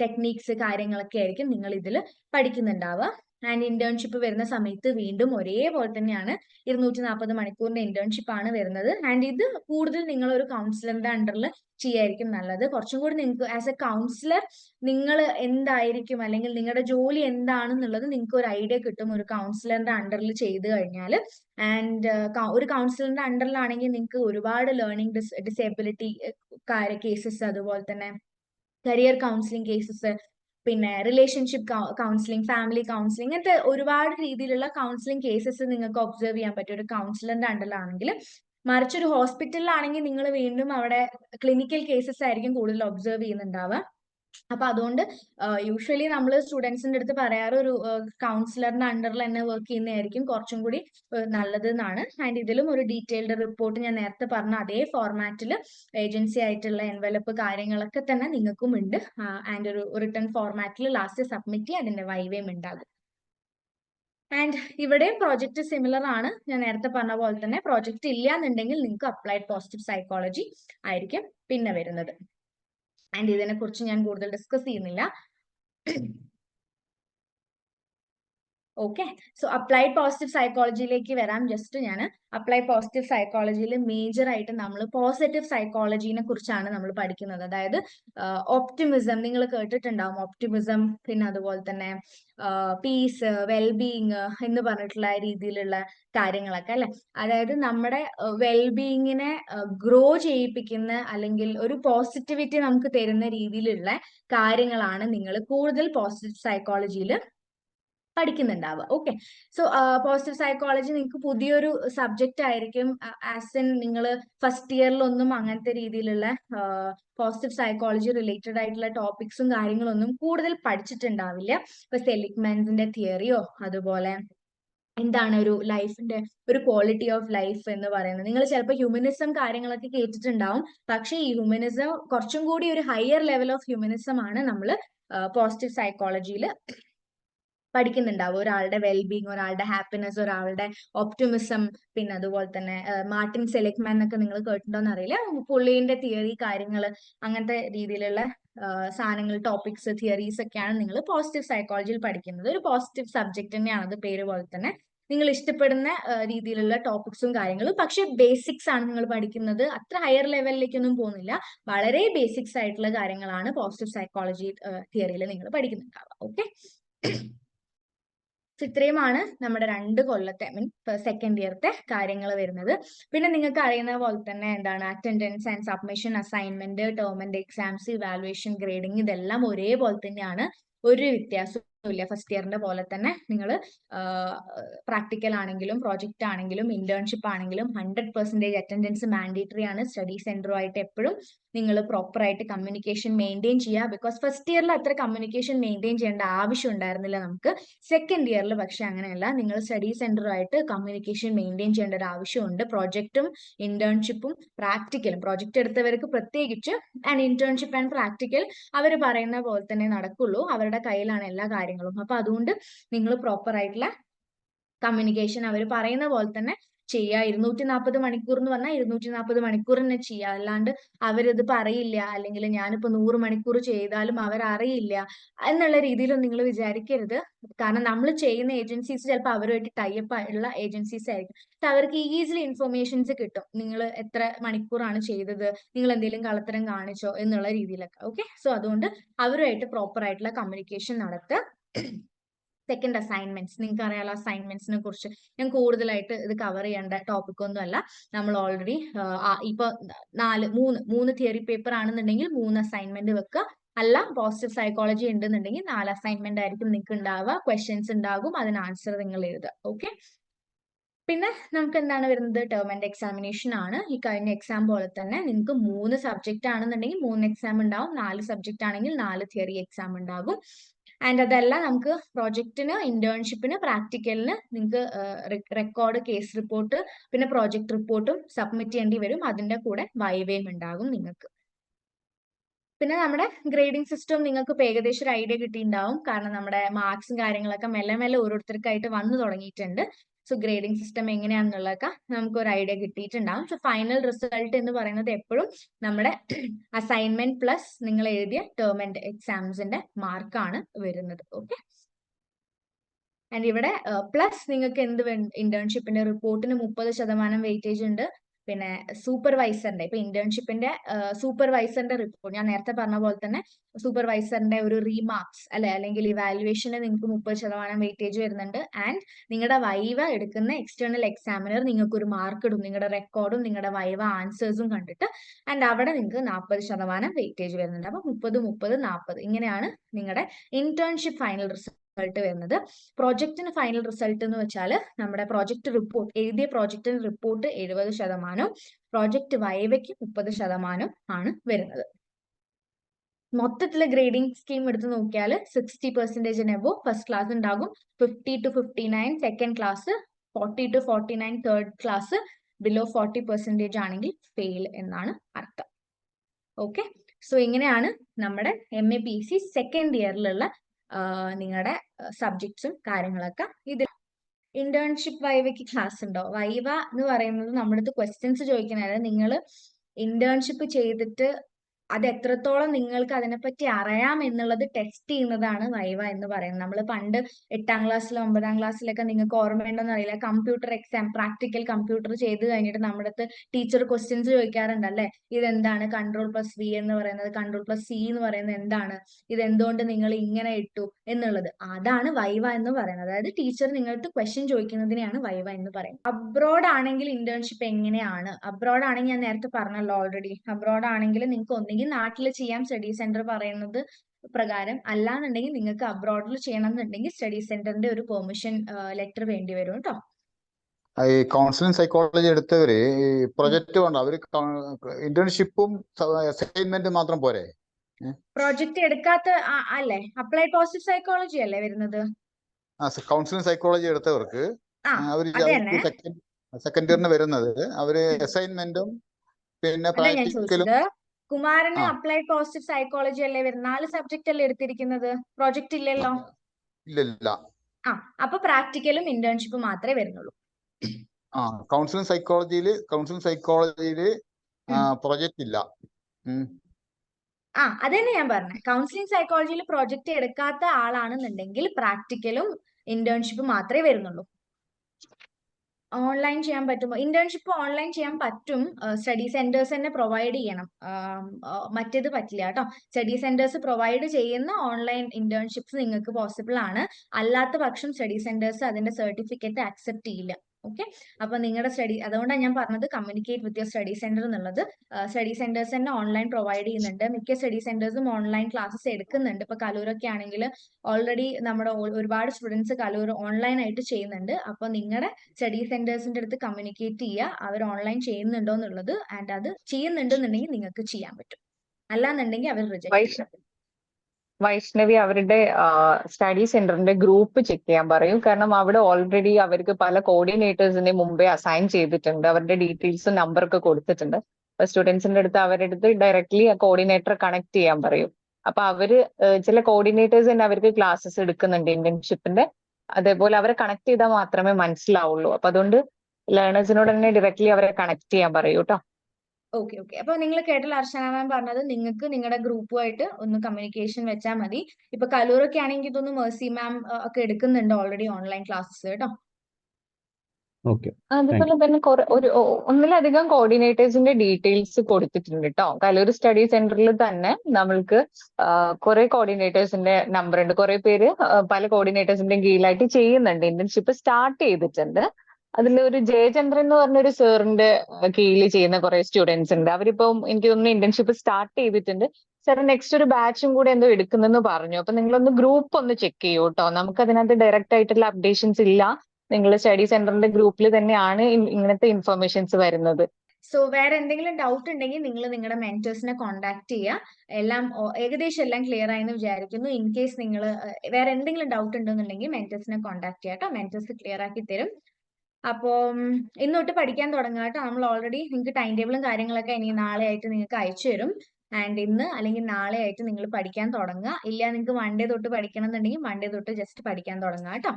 ടെക്നീക്സ് കാര്യങ്ങളൊക്കെ ആയിരിക്കും നിങ്ങൾ ഇതിൽ പഠിക്കുന്നുണ്ടാവുക. ആൻഡ് ഇന്റേൺഷിപ്പ് വരുന്ന സമയത്ത് വീണ്ടും ഒരേപോലെ തന്നെയാണ് ഇരുന്നൂറ്റി നാൽപ്പത് മണിക്കൂറിന്റെ ഇന്റേൺഷിപ്പ് ആണ് വരുന്നത്. ആൻഡ് ഇത് കൂടുതൽ നിങ്ങൾ ഒരു കൗൺസിലറിന്റെ അണ്ടറിൽ ചെയ്യായിരിക്കും നല്ലത്. കുറച്ചും കൂടി നിങ്ങൾക്ക് ആസ് എ കൗൺസിലർ നിങ്ങൾ എന്തായിരിക്കും അല്ലെങ്കിൽ നിങ്ങളുടെ ജോലി എന്താണെന്നുള്ളത് നിങ്ങൾക്ക് ഒരു ഐഡിയ കിട്ടും ഒരു കൗൺസിലറിന്റെ അണ്ടറിൽ ചെയ്ത് കഴിഞ്ഞാൽ. ആൻഡ് ഒരു കൗൺസിലറിന്റെ അണ്ടറിലാണെങ്കിൽ നിങ്ങൾക്ക് ഒരുപാട് ലേണിംഗ് ഡിസ് ഡിസേബിലിറ്റി കേസസ് അതുപോലെ തന്നെ കരിയർ കൗൺസിലിംഗ് കേസസ് പിന്നെ റിലേഷൻഷിപ്പ് കൗൺസിലിംഗ് ഫാമിലി കൗൺസിലിംഗ് ഇങ്ങനത്തെ ഒരുപാട് രീതിയിലുള്ള കൗൺസിലിംഗ് കേസസ് നിങ്ങൾക്ക് ഒബ്സർവ് ചെയ്യാൻ പറ്റും. ഒരു കൗൺസിലറിന്റെ അണ്ടറിലാണെങ്കിൽ മറിച്ചൊരു ഹോസ്പിറ്റലിലാണെങ്കിൽ നിങ്ങൾ വീണ്ടും അവിടെ ക്ലിനിക്കൽ കേസസ് ആയിരിക്കും കൂടുതൽ ഒബ്സർവ് ചെയ്യുന്നുണ്ടാവുക. അപ്പൊ അതുകൊണ്ട് യൂഷ്വലി നമ്മൾ സ്റ്റുഡൻസിന്റെ അടുത്ത് പറയാറ് ഒരു കൗൺസിലറിന്റെ അണ്ടറിൽ തന്നെ വർക്ക് ചെയ്യുന്നതായിരിക്കും കുറച്ചും കൂടി നല്ലത് എന്നാണ് ആൻഡ് ഇതിലും ഒരു ഡീറ്റെയിൽഡ് റിപ്പോർട്ട് ഞാൻ നേരത്തെ പറഞ്ഞ അതേ ഫോർമാറ്റിൽ ഏജൻസി ആയിട്ടുള്ള എൻവലപ്പ് കാര്യങ്ങളൊക്കെ തന്നെ നിങ്ങൾക്കും ഉണ്ട് ആൻഡ് ഒരു റിട്ടേൺ ഫോർമാറ്റിൽ ലാസ്റ്റ് സബ്മിറ്റ് ചെയ്യുക അതിന്റെ വൈവേം ഉണ്ടാകും. ആൻഡ് ഇവിടെയും പ്രോജക്റ്റ് സിമിലർ ആണ്. ഞാൻ നേരത്തെ പറഞ്ഞ പോലെ തന്നെ പ്രോജക്റ്റ് ഇല്ല എന്നുണ്ടെങ്കിൽ നിങ്ങൾക്ക് അപ്ലൈഡ് പോസിറ്റീവ് സൈക്കോളജി ആയിരിക്കും പിന്നെ വരുന്നത്. ആൻഡ് ഇതിനെ കുറിച്ച് ഞാൻ കൂടുതൽ ഡിസ്കസ് ചെയ്യുന്നില്ല. ഓക്കെ സോ അപ്ലൈഡ് പോസിറ്റീവ് സൈക്കോളജിയിലേക്ക് വരാം. ജസ്റ്റ് ഞാൻ. അപ്ലൈഡ് പോസിറ്റീവ് സൈക്കോളജിയിൽ മേജർ ആയിട്ട് നമ്മൾ പോസിറ്റീവ് സൈക്കോളജിനെ കുറിച്ചാണ് നമ്മൾ പഠിക്കുന്നത്. അതായത് ഓപ്റ്റിമിസം നിങ്ങൾ കേട്ടിട്ടുണ്ടാവും. ഓപ്റ്റിമിസം പിന്നെ അതുപോലെ തന്നെ പീസ് വെൽബീയിങ് എന്ന് പറഞ്ഞിട്ടുള്ള രീതിയിലുള്ള കാര്യങ്ങളൊക്കെ അല്ലെ? അതായത് നമ്മുടെ വെൽബീയിങ്ങിനെ ഗ്രോ ചെയ്യിപ്പിക്കുന്ന അല്ലെങ്കിൽ ഒരു പോസിറ്റിവിറ്റി നമുക്ക് തരുന്ന രീതിയിലുള്ള കാര്യങ്ങളാണ് നിങ്ങൾ കൂടുതൽ പോസിറ്റീവ് സൈക്കോളജിയിൽ പഠിക്കുന്നുണ്ടാവുക. ഓക്കെ സോ പോസിറ്റീവ് സൈക്കോളജി നിങ്ങൾക്ക് പുതിയൊരു സബ്ജക്റ്റ് ആയിരിക്കും. ആസ് ഇൻ നിങ്ങൾ ഫസ്റ്റ് ഇയറിലൊന്നും അങ്ങനത്തെ രീതിയിലുള്ള പോസിറ്റീവ് സൈക്കോളജി റിലേറ്റഡ് ആയിട്ടുള്ള ടോപ്പിക്സും കാര്യങ്ങളൊന്നും കൂടുതൽ പഠിച്ചിട്ടുണ്ടാവില്ല. ഇപ്പൊ സെലിക്മാൻസിന്റെ തിയറിയോ അതുപോലെ എന്താണ് ഒരു ലൈഫിന്റെ ഒരു ക്വാളിറ്റി ഓഫ് ലൈഫ് എന്ന് പറയുന്നത്. നിങ്ങൾ ചിലപ്പോൾ ഹ്യൂമനിസം കാര്യങ്ങളൊക്കെ കേട്ടിട്ടുണ്ടാവും. പക്ഷേ ഈ ഹ്യൂമനിസം കുറച്ചും കൂടി ഒരു ഹയർ ലെവൽ ഓഫ് ഹ്യൂമനിസം ആണ് നമ്മൾ പോസിറ്റീവ് സൈക്കോളജിയിൽ പഠിക്കുന്നുണ്ടാവും. ഒരാളുടെ വെൽബീങ് ഒരാളുടെ ഹാപ്പിനെസ് ഒരാളുടെ ഓപ്റ്റിമിസം പിന്നെ അതുപോലെ തന്നെ മാർട്ടിൻ സെലിക്മാൻ എന്നൊക്കെ നിങ്ങൾ കേട്ടിട്ടുണ്ടോ അറിയില്ല. പുള്ളീന്റെ തിയറി കാര്യങ്ങൾ അങ്ങനത്തെ രീതിയിലുള്ള സാധനങ്ങൾ ടോപ്പിക്സ് തിയറീസ് ഒക്കെയാണ് നിങ്ങൾ പോസിറ്റീവ് സൈക്കോളജിയിൽ പഠിക്കുന്നത്. ഒരു പോസിറ്റീവ് സബ്ജക്ട് തന്നെയാണ് അത് പേര് പോലെ തന്നെ. നിങ്ങൾ ഇഷ്ടപ്പെടുന്ന രീതിയിലുള്ള ടോപ്പിക്സും കാര്യങ്ങളും. പക്ഷെ ബേസിക്സ് ആണ് നിങ്ങൾ പഠിക്കുന്നത്. അത്ര ഹയർ ലെവലിലേക്കൊന്നും പോകുന്നില്ല. വളരെ ബേസിക്സ് ആയിട്ടുള്ള കാര്യങ്ങളാണ് പോസിറ്റീവ് സൈക്കോളജി തിയറിയിൽ നിങ്ങൾ പഠിക്കുന്നുണ്ടാവുക. ഓക്കെ ഇത്രയുമാണ് നമ്മുടെ രണ്ട് കൊല്ലത്തെ മീൻ സെക്കൻഡ് ഇയർത്തെ കാര്യങ്ങൾ വരുന്നത്. പിന്നെ നിങ്ങൾക്ക് അറിയുന്ന പോലെ തന്നെ എന്താണ് attendance and submission assignment term and exams evaluation grading ഇതെല്ലാം ഒരേപോലെ തന്നെയാണ്. ഒരു വ്യത്യാസം ഇല്ല ഫസ്റ്റ് ഇയറിന്റെ പോലെ തന്നെ നിങ്ങൾ പ്രാക്ടിക്കൽ ആണെങ്കിലും പ്രോജക്റ്റ് ആണെങ്കിലും ഇന്റേൺഷിപ്പ് ആണെങ്കിലും ഹൺഡ്രഡ് പെർസെന്റേജ് അറ്റൻഡൻസ് മാൻഡേറ്ററി ആണ്. സ്റ്റഡി സെന്ററുമായിട്ട് എപ്പോഴും നിങ്ങൾ പ്രോപ്പർ ആയിട്ട് കമ്മ്യൂണിക്കേഷൻ മെയിന്റെയിൻ ചെയ്യുക ബിക്കോസ് ഫസ്റ്റ് ഇയറിൽ അത്ര കമ്മ്യൂണിക്കേഷൻ മെയിന്റെയിൻ ചെയ്യേണ്ട ആവശ്യം ഉണ്ടായിരുന്നില്ല നമുക്ക്. സെക്കൻഡ് ഇയറിൽ പക്ഷെ അങ്ങനെയല്ല. നിങ്ങൾ സ്റ്റഡി സെന്ററുമായിട്ട് കമ്മ്യൂണിക്കേഷൻ മെയിന്റെയിൻ ചെയ്യേണ്ട ഒരു ആവശ്യമുണ്ട്. പ്രോജക്റ്റും ഇന്റേൺഷിപ്പും പ്രാക്ടിക്കലും പ്രോജക്റ്റ് എടുത്തവർക്ക് പ്രത്യേകിച്ച് ആൻഡ് ഇന്റേൺഷിപ്പ് ആൻഡ് പ്രാക്ടിക്കൽ അവർ പറയുന്ന പോലെ തന്നെ നടക്കുള്ളൂ. അവരുടെ കയ്യിലാണ് എല്ലാ കാര്യങ്ങളും അപ്പൊ അതുകൊണ്ട് നിങ്ങൾ പ്രോപ്പർ ആയിട്ടുള്ള കമ്മ്യൂണിക്കേഷൻ അവർ പറയുന്ന പോലെ തന്നെ ചെയ്യുക ഇരുന്നൂറ്റി നാൽപ്പത് മണിക്കൂർ എന്ന് പറഞ്ഞാൽ ഇരുന്നൂറ്റി നാൽപ്പത് മണിക്കൂർ തന്നെ ചെയ്യുക അല്ലാണ്ട് അവരത് പറയില്ല. അല്ലെങ്കിൽ ഞാനിപ്പോ നൂറ് മണിക്കൂർ ചെയ്താലും അവരറിയില്ല എന്നുള്ള രീതിയിലൊന്നും നിങ്ങൾ വിചാരിക്കരുത്. കാരണം നമ്മൾ ചെയ്യുന്ന ഏജൻസീസ് ചിലപ്പോൾ അവരുമായിട്ട് ടൈപ്പ് ഉള്ള ഏജൻസീസ് ആയിരിക്കും. പക്ഷെ അവർക്ക് ഈസിലി ഇൻഫർമേഷൻസ് കിട്ടും. നിങ്ങൾ എത്ര മണിക്കൂറാണ് ചെയ്തത്? നിങ്ങൾ എന്തെങ്കിലും കളത്തരം കാണിച്ചോ? എന്നുള്ള രീതിയിലൊക്കെ. ഓക്കെ സോ അതുകൊണ്ട് അവരുമായിട്ട് പ്രോപ്പർ ആയിട്ടുള്ള കമ്മ്യൂണിക്കേഷൻ നടത്തുക. സെക്കൻഡ് അസൈൻമെന്റ്സ് നിങ്ങൾക്ക് അറിയാലോ അസൈൻമെന്റ്സിനെ കുറിച്ച്. ഞാൻ കൂടുതലായിട്ട് ഇത് കവർ ചെയ്യേണ്ട ടോപ്പിക് ഒന്നും അല്ല. നമ്മൾ ഓൾറെഡി ഇപ്പൊ നാല് മൂന്ന് മൂന്ന് തിയറി പേപ്പർ ആണെന്നുണ്ടെങ്കിൽ മൂന്ന് അസൈൻമെന്റ് വെക്കുക. അല്ല പോസിറ്റീവ് സൈക്കോളജി ഉണ്ടെന്നുണ്ടെങ്കിൽ നാല് അസൈൻമെന്റ് ആയിരിക്കും നിങ്ങൾക്ക് ഉണ്ടാവുക. ക്വസ്റ്റ്യൻസ് ഉണ്ടാകും. അതിന് ആൻസർ നിങ്ങൾ എഴുതുക. ഓക്കെ പിന്നെ നമുക്ക് എന്താണ് വരുന്നത്? ടേം ആൻഡ് എക്സാമിനേഷൻ ആണ്. ഈ കഴിഞ്ഞ എക്സാം പോലെ തന്നെ നിങ്ങൾക്ക് മൂന്ന് സബ്ജക്റ്റ് ആണെന്നുണ്ടെങ്കിൽ മൂന്ന് എക്സാം ഉണ്ടാവും. നാല് സബ്ജക്റ്റ് ആണെങ്കിൽ നാല് തിയറി എക്സാം ഉണ്ടാകും. ആൻഡ് അതല്ല നമുക്ക് പ്രോജക്റ്റിന് ഇന്റേൺഷിപ്പിന് പ്രാക്ടിക്കലിന് നിങ്ങൾക്ക് റെക്കോർഡ് കേസ് റിപ്പോർട്ട് പിന്നെ പ്രോജക്ട് റിപ്പോർട്ടും സബ്മിറ്റ് ചെയ്യേണ്ടി വരും. അതിന്റെ കൂടെ വൈവേയും ഉണ്ടാകും നിങ്ങൾക്ക്. പിന്നെ നമ്മുടെ ഗ്രേഡിംഗ് സിസ്റ്റം നിങ്ങൾക്ക് ഇപ്പൊ ഏകദേശം ഒരു ഐഡിയ കിട്ടിയിട്ടുണ്ടാവും. കാരണം നമ്മുടെ മാർക്സും കാര്യങ്ങളൊക്കെ മെല്ലെ മെല്ലെ ഓരോരുത്തർക്കായിട്ട് വന്നു തുടങ്ങിയിട്ടുണ്ട്. സോ ഗ്രേഡിംഗ് സിസ്റ്റം എങ്ങനെയാണെന്നുള്ളതൊക്കെ നമുക്ക് ഒരു ഐഡിയ കിട്ടിയിട്ടുണ്ടാവും. സോ ഫൈനൽ റിസൾട്ട് എന്ന് പറയുന്നത് എപ്പോഴും നമ്മുടെ അസൈൻമെന്റ് പ്ലസ് നിങ്ങൾ എഴുതിയ ടേം ആൻഡ് എക്സാംസിന്റെ മാർക്കാണ് വരുന്നത്. ഓക്കെ ആൻഡ് ഇവിടെ പ്ലസ് നിങ്ങൾക്ക് എന്ത് ഇന്റേൺഷിപ്പിന്റെ റിപ്പോർട്ടിന് മുപ്പത് ശതമാനം വെയിറ്റേജ് ഉണ്ട്. പിന്നെ സൂപ്പർവൈസറിന്റെ ഇപ്പൊ ഇന്റേൺഷിപ്പിന്റെ സൂപ്പർവൈസറിന്റെ റിപ്പോർട്ട് ഞാൻ നേരത്തെ പറഞ്ഞ പോലെ തന്നെ സൂപ്പർവൈസറിന്റെ ഒരു റീമാർക്സ് അല്ലെ അല്ലെങ്കിൽ ഇവാലുവേഷന് നിങ്ങൾക്ക് മുപ്പത് ശതമാനം വെയിറ്റേജ് വരുന്നുണ്ട്. ആൻഡ് നിങ്ങളുടെ വൈവ എടുക്കുന്ന എക്സ്റ്റേണൽ എക്സാമിനർ നിങ്ങൾക്ക് ഒരു മാർക്ക് ഇടും നിങ്ങളുടെ റെക്കോർഡും നിങ്ങളുടെ വൈവ ആൻസേഴ്സും കണ്ടിട്ട് ആൻഡ് അവിടെ നിങ്ങൾക്ക് നാൽപ്പത് ശതമാനം വെയിറ്റേജ് വരുന്നുണ്ട്. അപ്പൊ മുപ്പത് മുപ്പത് നാൽപ്പത് ഇങ്ങനെയാണ് നിങ്ങളുടെ ഇന്റേൺഷിപ്പ് ഫൈനൽ റിസൾട്ട് വരുന്നത്. പ്രോജക്റ്റിന് ഫൈനൽ റിസൾട്ട് എന്ന് വെച്ചാൽ നമ്മുടെ പ്രോജക്റ്റ് റിപ്പോർട്ട് എഴുതിയ പ്രോജക്റ്റിന് റിപ്പോർട്ട് എഴുപത് ശതമാനവും പ്രോജക്റ്റ് വൈവയ്ക്ക് മുപ്പത് ശതമാനം ആണ് വരുന്നത്. മൊത്തത്തിലെ ഗ്രേഡിംഗ് സ്കീം എടുത്ത് നോക്കിയാൽ സിക്സ്റ്റി പെർസെന്റേജിന് എബോ ഫസ്റ്റ് ക്ലാസ് ഉണ്ടാകും. Fifty two fifty nine second class forty two forty nine third class below forty percentage ആണെങ്കിൽ ഫെയിൽ എന്നാണ് അർത്ഥം. ഓക്കെ സോ ഇങ്ങനെയാണ് നമ്മുടെ M A P C second ഇയറിലുള്ള നിങ്ങളുടെ സബ്ജക്ട്സും കാര്യങ്ങളൊക്കെ ഇതിൽ ഇന്റേൺഷിപ്പ് വൈവയ്ക്ക് ക്ലാസ് ഉണ്ടോ? വൈവ എന്ന് പറയുന്നത് നമ്മുടെ അടുത്ത് ക്വസ്റ്റ്യൻസ് ചോദിക്കുന്നതായത് നിങ്ങൾ ഇന്റേൺഷിപ്പ് ചെയ്തിട്ട് അത് എത്രത്തോളം നിങ്ങൾക്ക് അതിനെപ്പറ്റി അറിയാം എന്നുള്ളത് ടെസ്റ്റ് ചെയ്യുന്നതാണ് വൈവ എന്ന് പറയുന്നത്. നമ്മൾ പണ്ട് എട്ടാം ക്ലാസ്സിലും ഒമ്പതാം ക്ലാസ്സിലൊക്കെ നിങ്ങൾക്ക് ഓർമ്മയുണ്ടെന്ന് അറിയില്ല. കമ്പ്യൂട്ടർ എക്സാം പ്രാക്ടിക്കൽ കമ്പ്യൂട്ടർ ചെയ്ത് കഴിഞ്ഞിട്ട് നമ്മുടെ അടുത്ത് ടീച്ചർ ക്വസ്റ്റ്യൻസ് ചോദിക്കാറുണ്ട് അല്ലെ? ഇതെന്താണ്? കൺട്രോൾ പ്ലസ് വി എന്ന് പറയുന്നത് കൺട്രോൾ പ്ലസ് സി എന്ന് പറയുന്നത് എന്താണ്? ഇത് എന്തുകൊണ്ട് നിങ്ങൾ ഇങ്ങനെ ഇട്ടു എന്നുള്ളത്. അതാണ് വൈവ എന്ന് പറയുന്നത്. അതായത് ടീച്ചർ നിങ്ങൾക്ക് ക്വസ്റ്റ്യൻ ചോദിക്കുന്നതിനെയാണ് വൈവ എന്ന് പറയുന്നത്. അബ്രോഡ് ആണെങ്കിൽ ഇന്റേൺഷിപ്പ് എങ്ങനെയാണ്? അബ്രോഡ് ആണെങ്കിൽ ഞാൻ നേരത്തെ പറഞ്ഞല്ലോ ഓൾറെഡി അബ്രോഡ് ആണെങ്കിൽ നിങ്ങൾക്ക് ഒന്നെങ്കിൽ നാട്ടിൽ ചെയ്യാം സ്റ്റഡി സെന്റർ പറയുന്നത് പ്രകാരം. അല്ലാന്നുണ്ടെങ്കിൽ നിങ്ങൾക്ക് അബ്രോഡിൽ ചെയ്യണം എന്നുണ്ടെങ്കിൽ സ്റ്റഡി സെന്ററിന്റെ ഒരു പെർമിഷൻ ലെറ്റർ വേണ്ടി വരും കേട്ടോ ഈ കൗൺസിലിംഗ് സൈക്കോളജി എടുത്തവര് പ്രൊജക്ട് കൊണ്ട് അവർ ഇന്റേൺഷിപ്പും അസൈൻമെന്റും മാത്രം പോരെ? പ്രോജക്റ്റ് എടുക്കാത്ത അല്ലേ? അപ്ലൈഡ് പോസിറ്റീവ് സൈക്കോളജി അല്ലേ വരുന്നത്? കൗൺസിലിംഗ് സൈക്കോളജി എടുത്തവർക്ക് അവർ സെക്കൻഡ് ഇയറിന് വരുന്നത് അവർ അസൈൻമെന്റും പിന്നെ പ്രാക്ടിക്കലും കുമാരന് അപ്ലൈഡ് പോസിറ്റീവ് സൈക്കോളജി അല്ലേ വരുന്നത്? നാല് സബ്ജക്ട് അല്ലേ എടുത്തിരിക്കുന്നത്? പ്രോജക്റ്റ് ഇല്ലല്ലോ? ഇല്ല ആ അപ്പൊ പ്രാക്ടിക്കലും ഇന്റേൺഷിപ്പും മാത്രമേ വരുന്നുള്ളൂ. ആ കൗൺസിലിംഗ് സൈക്കോളജിയിൽ കൗൺസിലിംഗ് സൈക്കോളജിയിൽ പ്രൊജക്ട് ഇല്ല. ആ അത് തന്നെ ഞാൻ പറഞ്ഞത് കൗൺസിലിംഗ് സൈക്കോളജിയിൽ പ്രോജക്റ്റ് എടുക്കാത്ത ആളാണെന്നുണ്ടെങ്കിൽ പ്രാക്ടിക്കലും ഇന്റേൺഷിപ്പും മാത്രമേ വരുന്നുള്ളൂ. ഓൺലൈൻ ചെയ്യാൻ പറ്റുമോ? ഇന്റേൺഷിപ്പ് ഓൺലൈൻ ചെയ്യാൻ പറ്റും. സ്റ്റഡി സെന്റേഴ്സ് തന്നെ പ്രൊവൈഡ് ചെയ്യണം. മറ്റേത് പറ്റില്ല കേട്ടോ. സ്റ്റഡി സെന്റേഴ്സ് പ്രൊവൈഡ് ചെയ്യുന്ന ഓൺലൈൻ ഇന്റേൺഷിപ്സ് നിങ്ങൾക്ക് പോസിബിൾ ആണ്. അല്ലാത്ത പക്ഷം സ്റ്റഡി സെന്റേഴ്സ് അതിന്റെ സർട്ടിഫിക്കറ്റ് അക്സെപ്റ്റ് ചെയ്യില്ല. ഓക്കെ? അപ്പൊ നിങ്ങളുടെ സ്റ്റഡി അതുകൊണ്ടാണ് ഞാൻ പറഞ്ഞത് communicate with your study centre എന്നുള്ളത്. സ്റ്റഡി സെന്റേഴ്സ് തന്നെ ഓൺലൈൻ പ്രൊവൈഡ് ചെയ്യുന്നുണ്ട്. മിക്ക സ്റ്റഡി സെന്റേഴ്സും ഓൺലൈൻ ക്ലാസ്സസ് എടുക്കുന്നുണ്ട്. ഇപ്പൊ കലൂരൊക്കെ ആണെങ്കിൽ ഓൾറെഡി നമ്മുടെ ഒരുപാട് സ്റ്റുഡൻസ് കലൂർ ഓൺലൈൻ ആയിട്ട് ചെയ്യുന്നുണ്ട്. അപ്പൊ നിങ്ങളുടെ സ്റ്റഡി സെന്റേഴ്സിന്റെ അടുത്ത് കമ്മ്യൂണിക്കേറ്റ് ചെയ്യുക അവർ ഓൺലൈൻ ചെയ്യുന്നുണ്ടോ എന്നുള്ളത് ആൻഡ് അത് ചെയ്യുന്നുണ്ടെന്നുണ്ടെങ്കിൽ നിങ്ങൾക്ക് ചെയ്യാൻ പറ്റും. അല്ലാന്നുണ്ടെങ്കിൽ അവർ റിജക്ട് വൈഷ് വൈഷ്ണവി അവരുടെ സ്റ്റഡി സെന്ററിന്റെ ഗ്രൂപ്പ് ചെക്ക് ചെയ്യാൻ പറയും. കാരണം അവിടെ ഓൾറെഡി അവർക്ക് പല കോർഡിനേറ്റേഴ്സിനെ മുമ്പേ അസൈൻ ചെയ്തിട്ടുണ്ട്. അവരുടെ ഡീറ്റെയിൽസും നമ്പറൊക്കെ കൊടുത്തിട്ടുണ്ട്. അപ്പൊ സ്റ്റുഡൻസിന്റെ അടുത്ത് അവരുടെ അടുത്ത് ഡയറക്ട്ലി ആ കോർഡിനേറ്റർ കണക്ട് ചെയ്യാൻ പറയും. അപ്പൊ അവർ ചില കോർഡിനേറ്റേഴ്സ് തന്നെ അവർക്ക് ക്ലാസ്സസ് എടുക്കുന്നുണ്ട് ഇന്റേൺഷിപ്പിന്റെ അതേപോലെ അവരെ കണക്ട് ചെയ്താൽ മാത്രമേ മനസ്സിലാവുള്ളൂ. അപ്പൊ അതുകൊണ്ട് ലേണേഴ്സിനോട് തന്നെ ഡയറക്ട്ലി അവരെ കണക്ട് ചെയ്യാൻ പറയൂ കേട്ടോ ഓക്കെ ഓക്കെ അപ്പൊ നിങ്ങൾ കേട്ടല്ലോ അർച്ചന മാം പറഞ്ഞത് നിങ്ങൾക്ക് നിങ്ങളുടെ ഗ്രൂപ്പുമായിട്ട് ഒന്ന് കമ്മ്യൂണിക്കേഷൻ വെച്ചാൽ മതി. ഇപ്പൊ കലൂറൊക്കെ ആണെങ്കിൽ ഇതൊന്ന് മേഴ്സി മാം ഒക്കെ എടുക്കുന്നുണ്ട് ഓൾറെഡി ഓൺലൈൻ ക്ലാസ്സസ് കേട്ടോ. ഓക്കെ അതുപോലെ തന്നെ കുറെ ഒരു ഒന്നിലധികം കോർഡിനേറ്റേഴ്സിന്റെ ഡീറ്റെയിൽസ് കൊടുത്തിട്ടുണ്ട് കേട്ടോ കലൂർ സ്റ്റഡി സെന്ററിൽ തന്നെ നമ്മൾക്ക് കുറെ കോർഡിനേറ്റേഴ്സിന്റെ നമ്പർ ഉണ്ട്. കുറെ പേര് പല കോർഡിനേറ്റേഴ്സിന്റെ കീഴിലായിട്ട് ചെയ്യുന്നുണ്ട്. ഇന്റേൺഷിപ്പ് സ്റ്റാർട്ട് ചെയ്തിട്ടുണ്ട്. അതിൽ ഒരു ജയചന്ദ്രൻ എന്ന് പറഞ്ഞ ഒരു സാറിന്റെ കീഴിൽ ചെയ്യുന്ന കുറെ സ്റ്റുഡൻസ് ഉണ്ട്. അവരിപ്പം എനിക്ക് തോന്നുന്നു ഇന്റേൺഷിപ്പ് സ്റ്റാർട്ട് ചെയ്തിട്ടുണ്ട്. സാർ നെക്സ്റ്റ് ഒരു ബാച്ചും കൂടെ എന്തോ എടുക്കുന്നെന്ന് പറഞ്ഞു. അപ്പൊ നിങ്ങളൊന്ന് ഗ്രൂപ്പ് ഒന്ന് ചെക്ക് ചെയ്യൂ കേട്ടോ നമുക്ക് അതിനകത്ത് ഡയറക്റ്റ് ആയിട്ടുള്ള അപ്ഡേഷൻസ് ഇല്ല. നിങ്ങൾ സ്റ്റഡി സെന്ററിന്റെ ഗ്രൂപ്പിൽ തന്നെയാണ് ഇങ്ങനത്തെ ഇൻഫർമേഷൻസ് വരുന്നത്. സോ വേറെ എന്തെങ്കിലും ഡൗട്ട് ഉണ്ടെങ്കിൽ നിങ്ങൾ നിങ്ങളുടെ മെന്റേഴ്സിനെ കോൺടാക്ട് ചെയ്യുക. എല്ലാം ഏകദേശം എല്ലാം ക്ലിയർ ആയെന്ന് വിചാരിക്കുന്നു. ഇൻ കേസ് നിങ്ങൾ വേറെ എന്തെങ്കിലും ഡൗട്ട് ഉണ്ടെന്നുണ്ടെങ്കിൽ മെന്റേഴ്സിനെ കോൺടാക്ട് ചെയ്യാം കേട്ടോ. മെന്റേഴ്സ് ക്ലിയർ ആക്കി തരും. അപ്പോൾ ഇന്ന് തൊട്ട് പഠിക്കാൻ തുടങ്ങുക കേട്ടോ. നമ്മൾ ഓൾറെഡി നിങ്ങൾക്ക് ടൈം ടേബിളും കാര്യങ്ങളൊക്കെ ഇനി നാളെ ആയിട്ട് നിങ്ങൾക്ക് അയച്ചു തരും. ആൻഡ് ഇന്ന് അല്ലെങ്കിൽ നാളെ ആയിട്ട് നിങ്ങൾ പഠിക്കാൻ തുടങ്ങുക. ഇല്ല നിങ്ങൾക്ക് മൺഡേ തൊട്ട് പഠിക്കണം എന്നുണ്ടെങ്കിൽ മൺഡേ തൊട്ട് ജസ്റ്റ് പഠിക്കാൻ തുടങ്ങുക കേട്ടോ.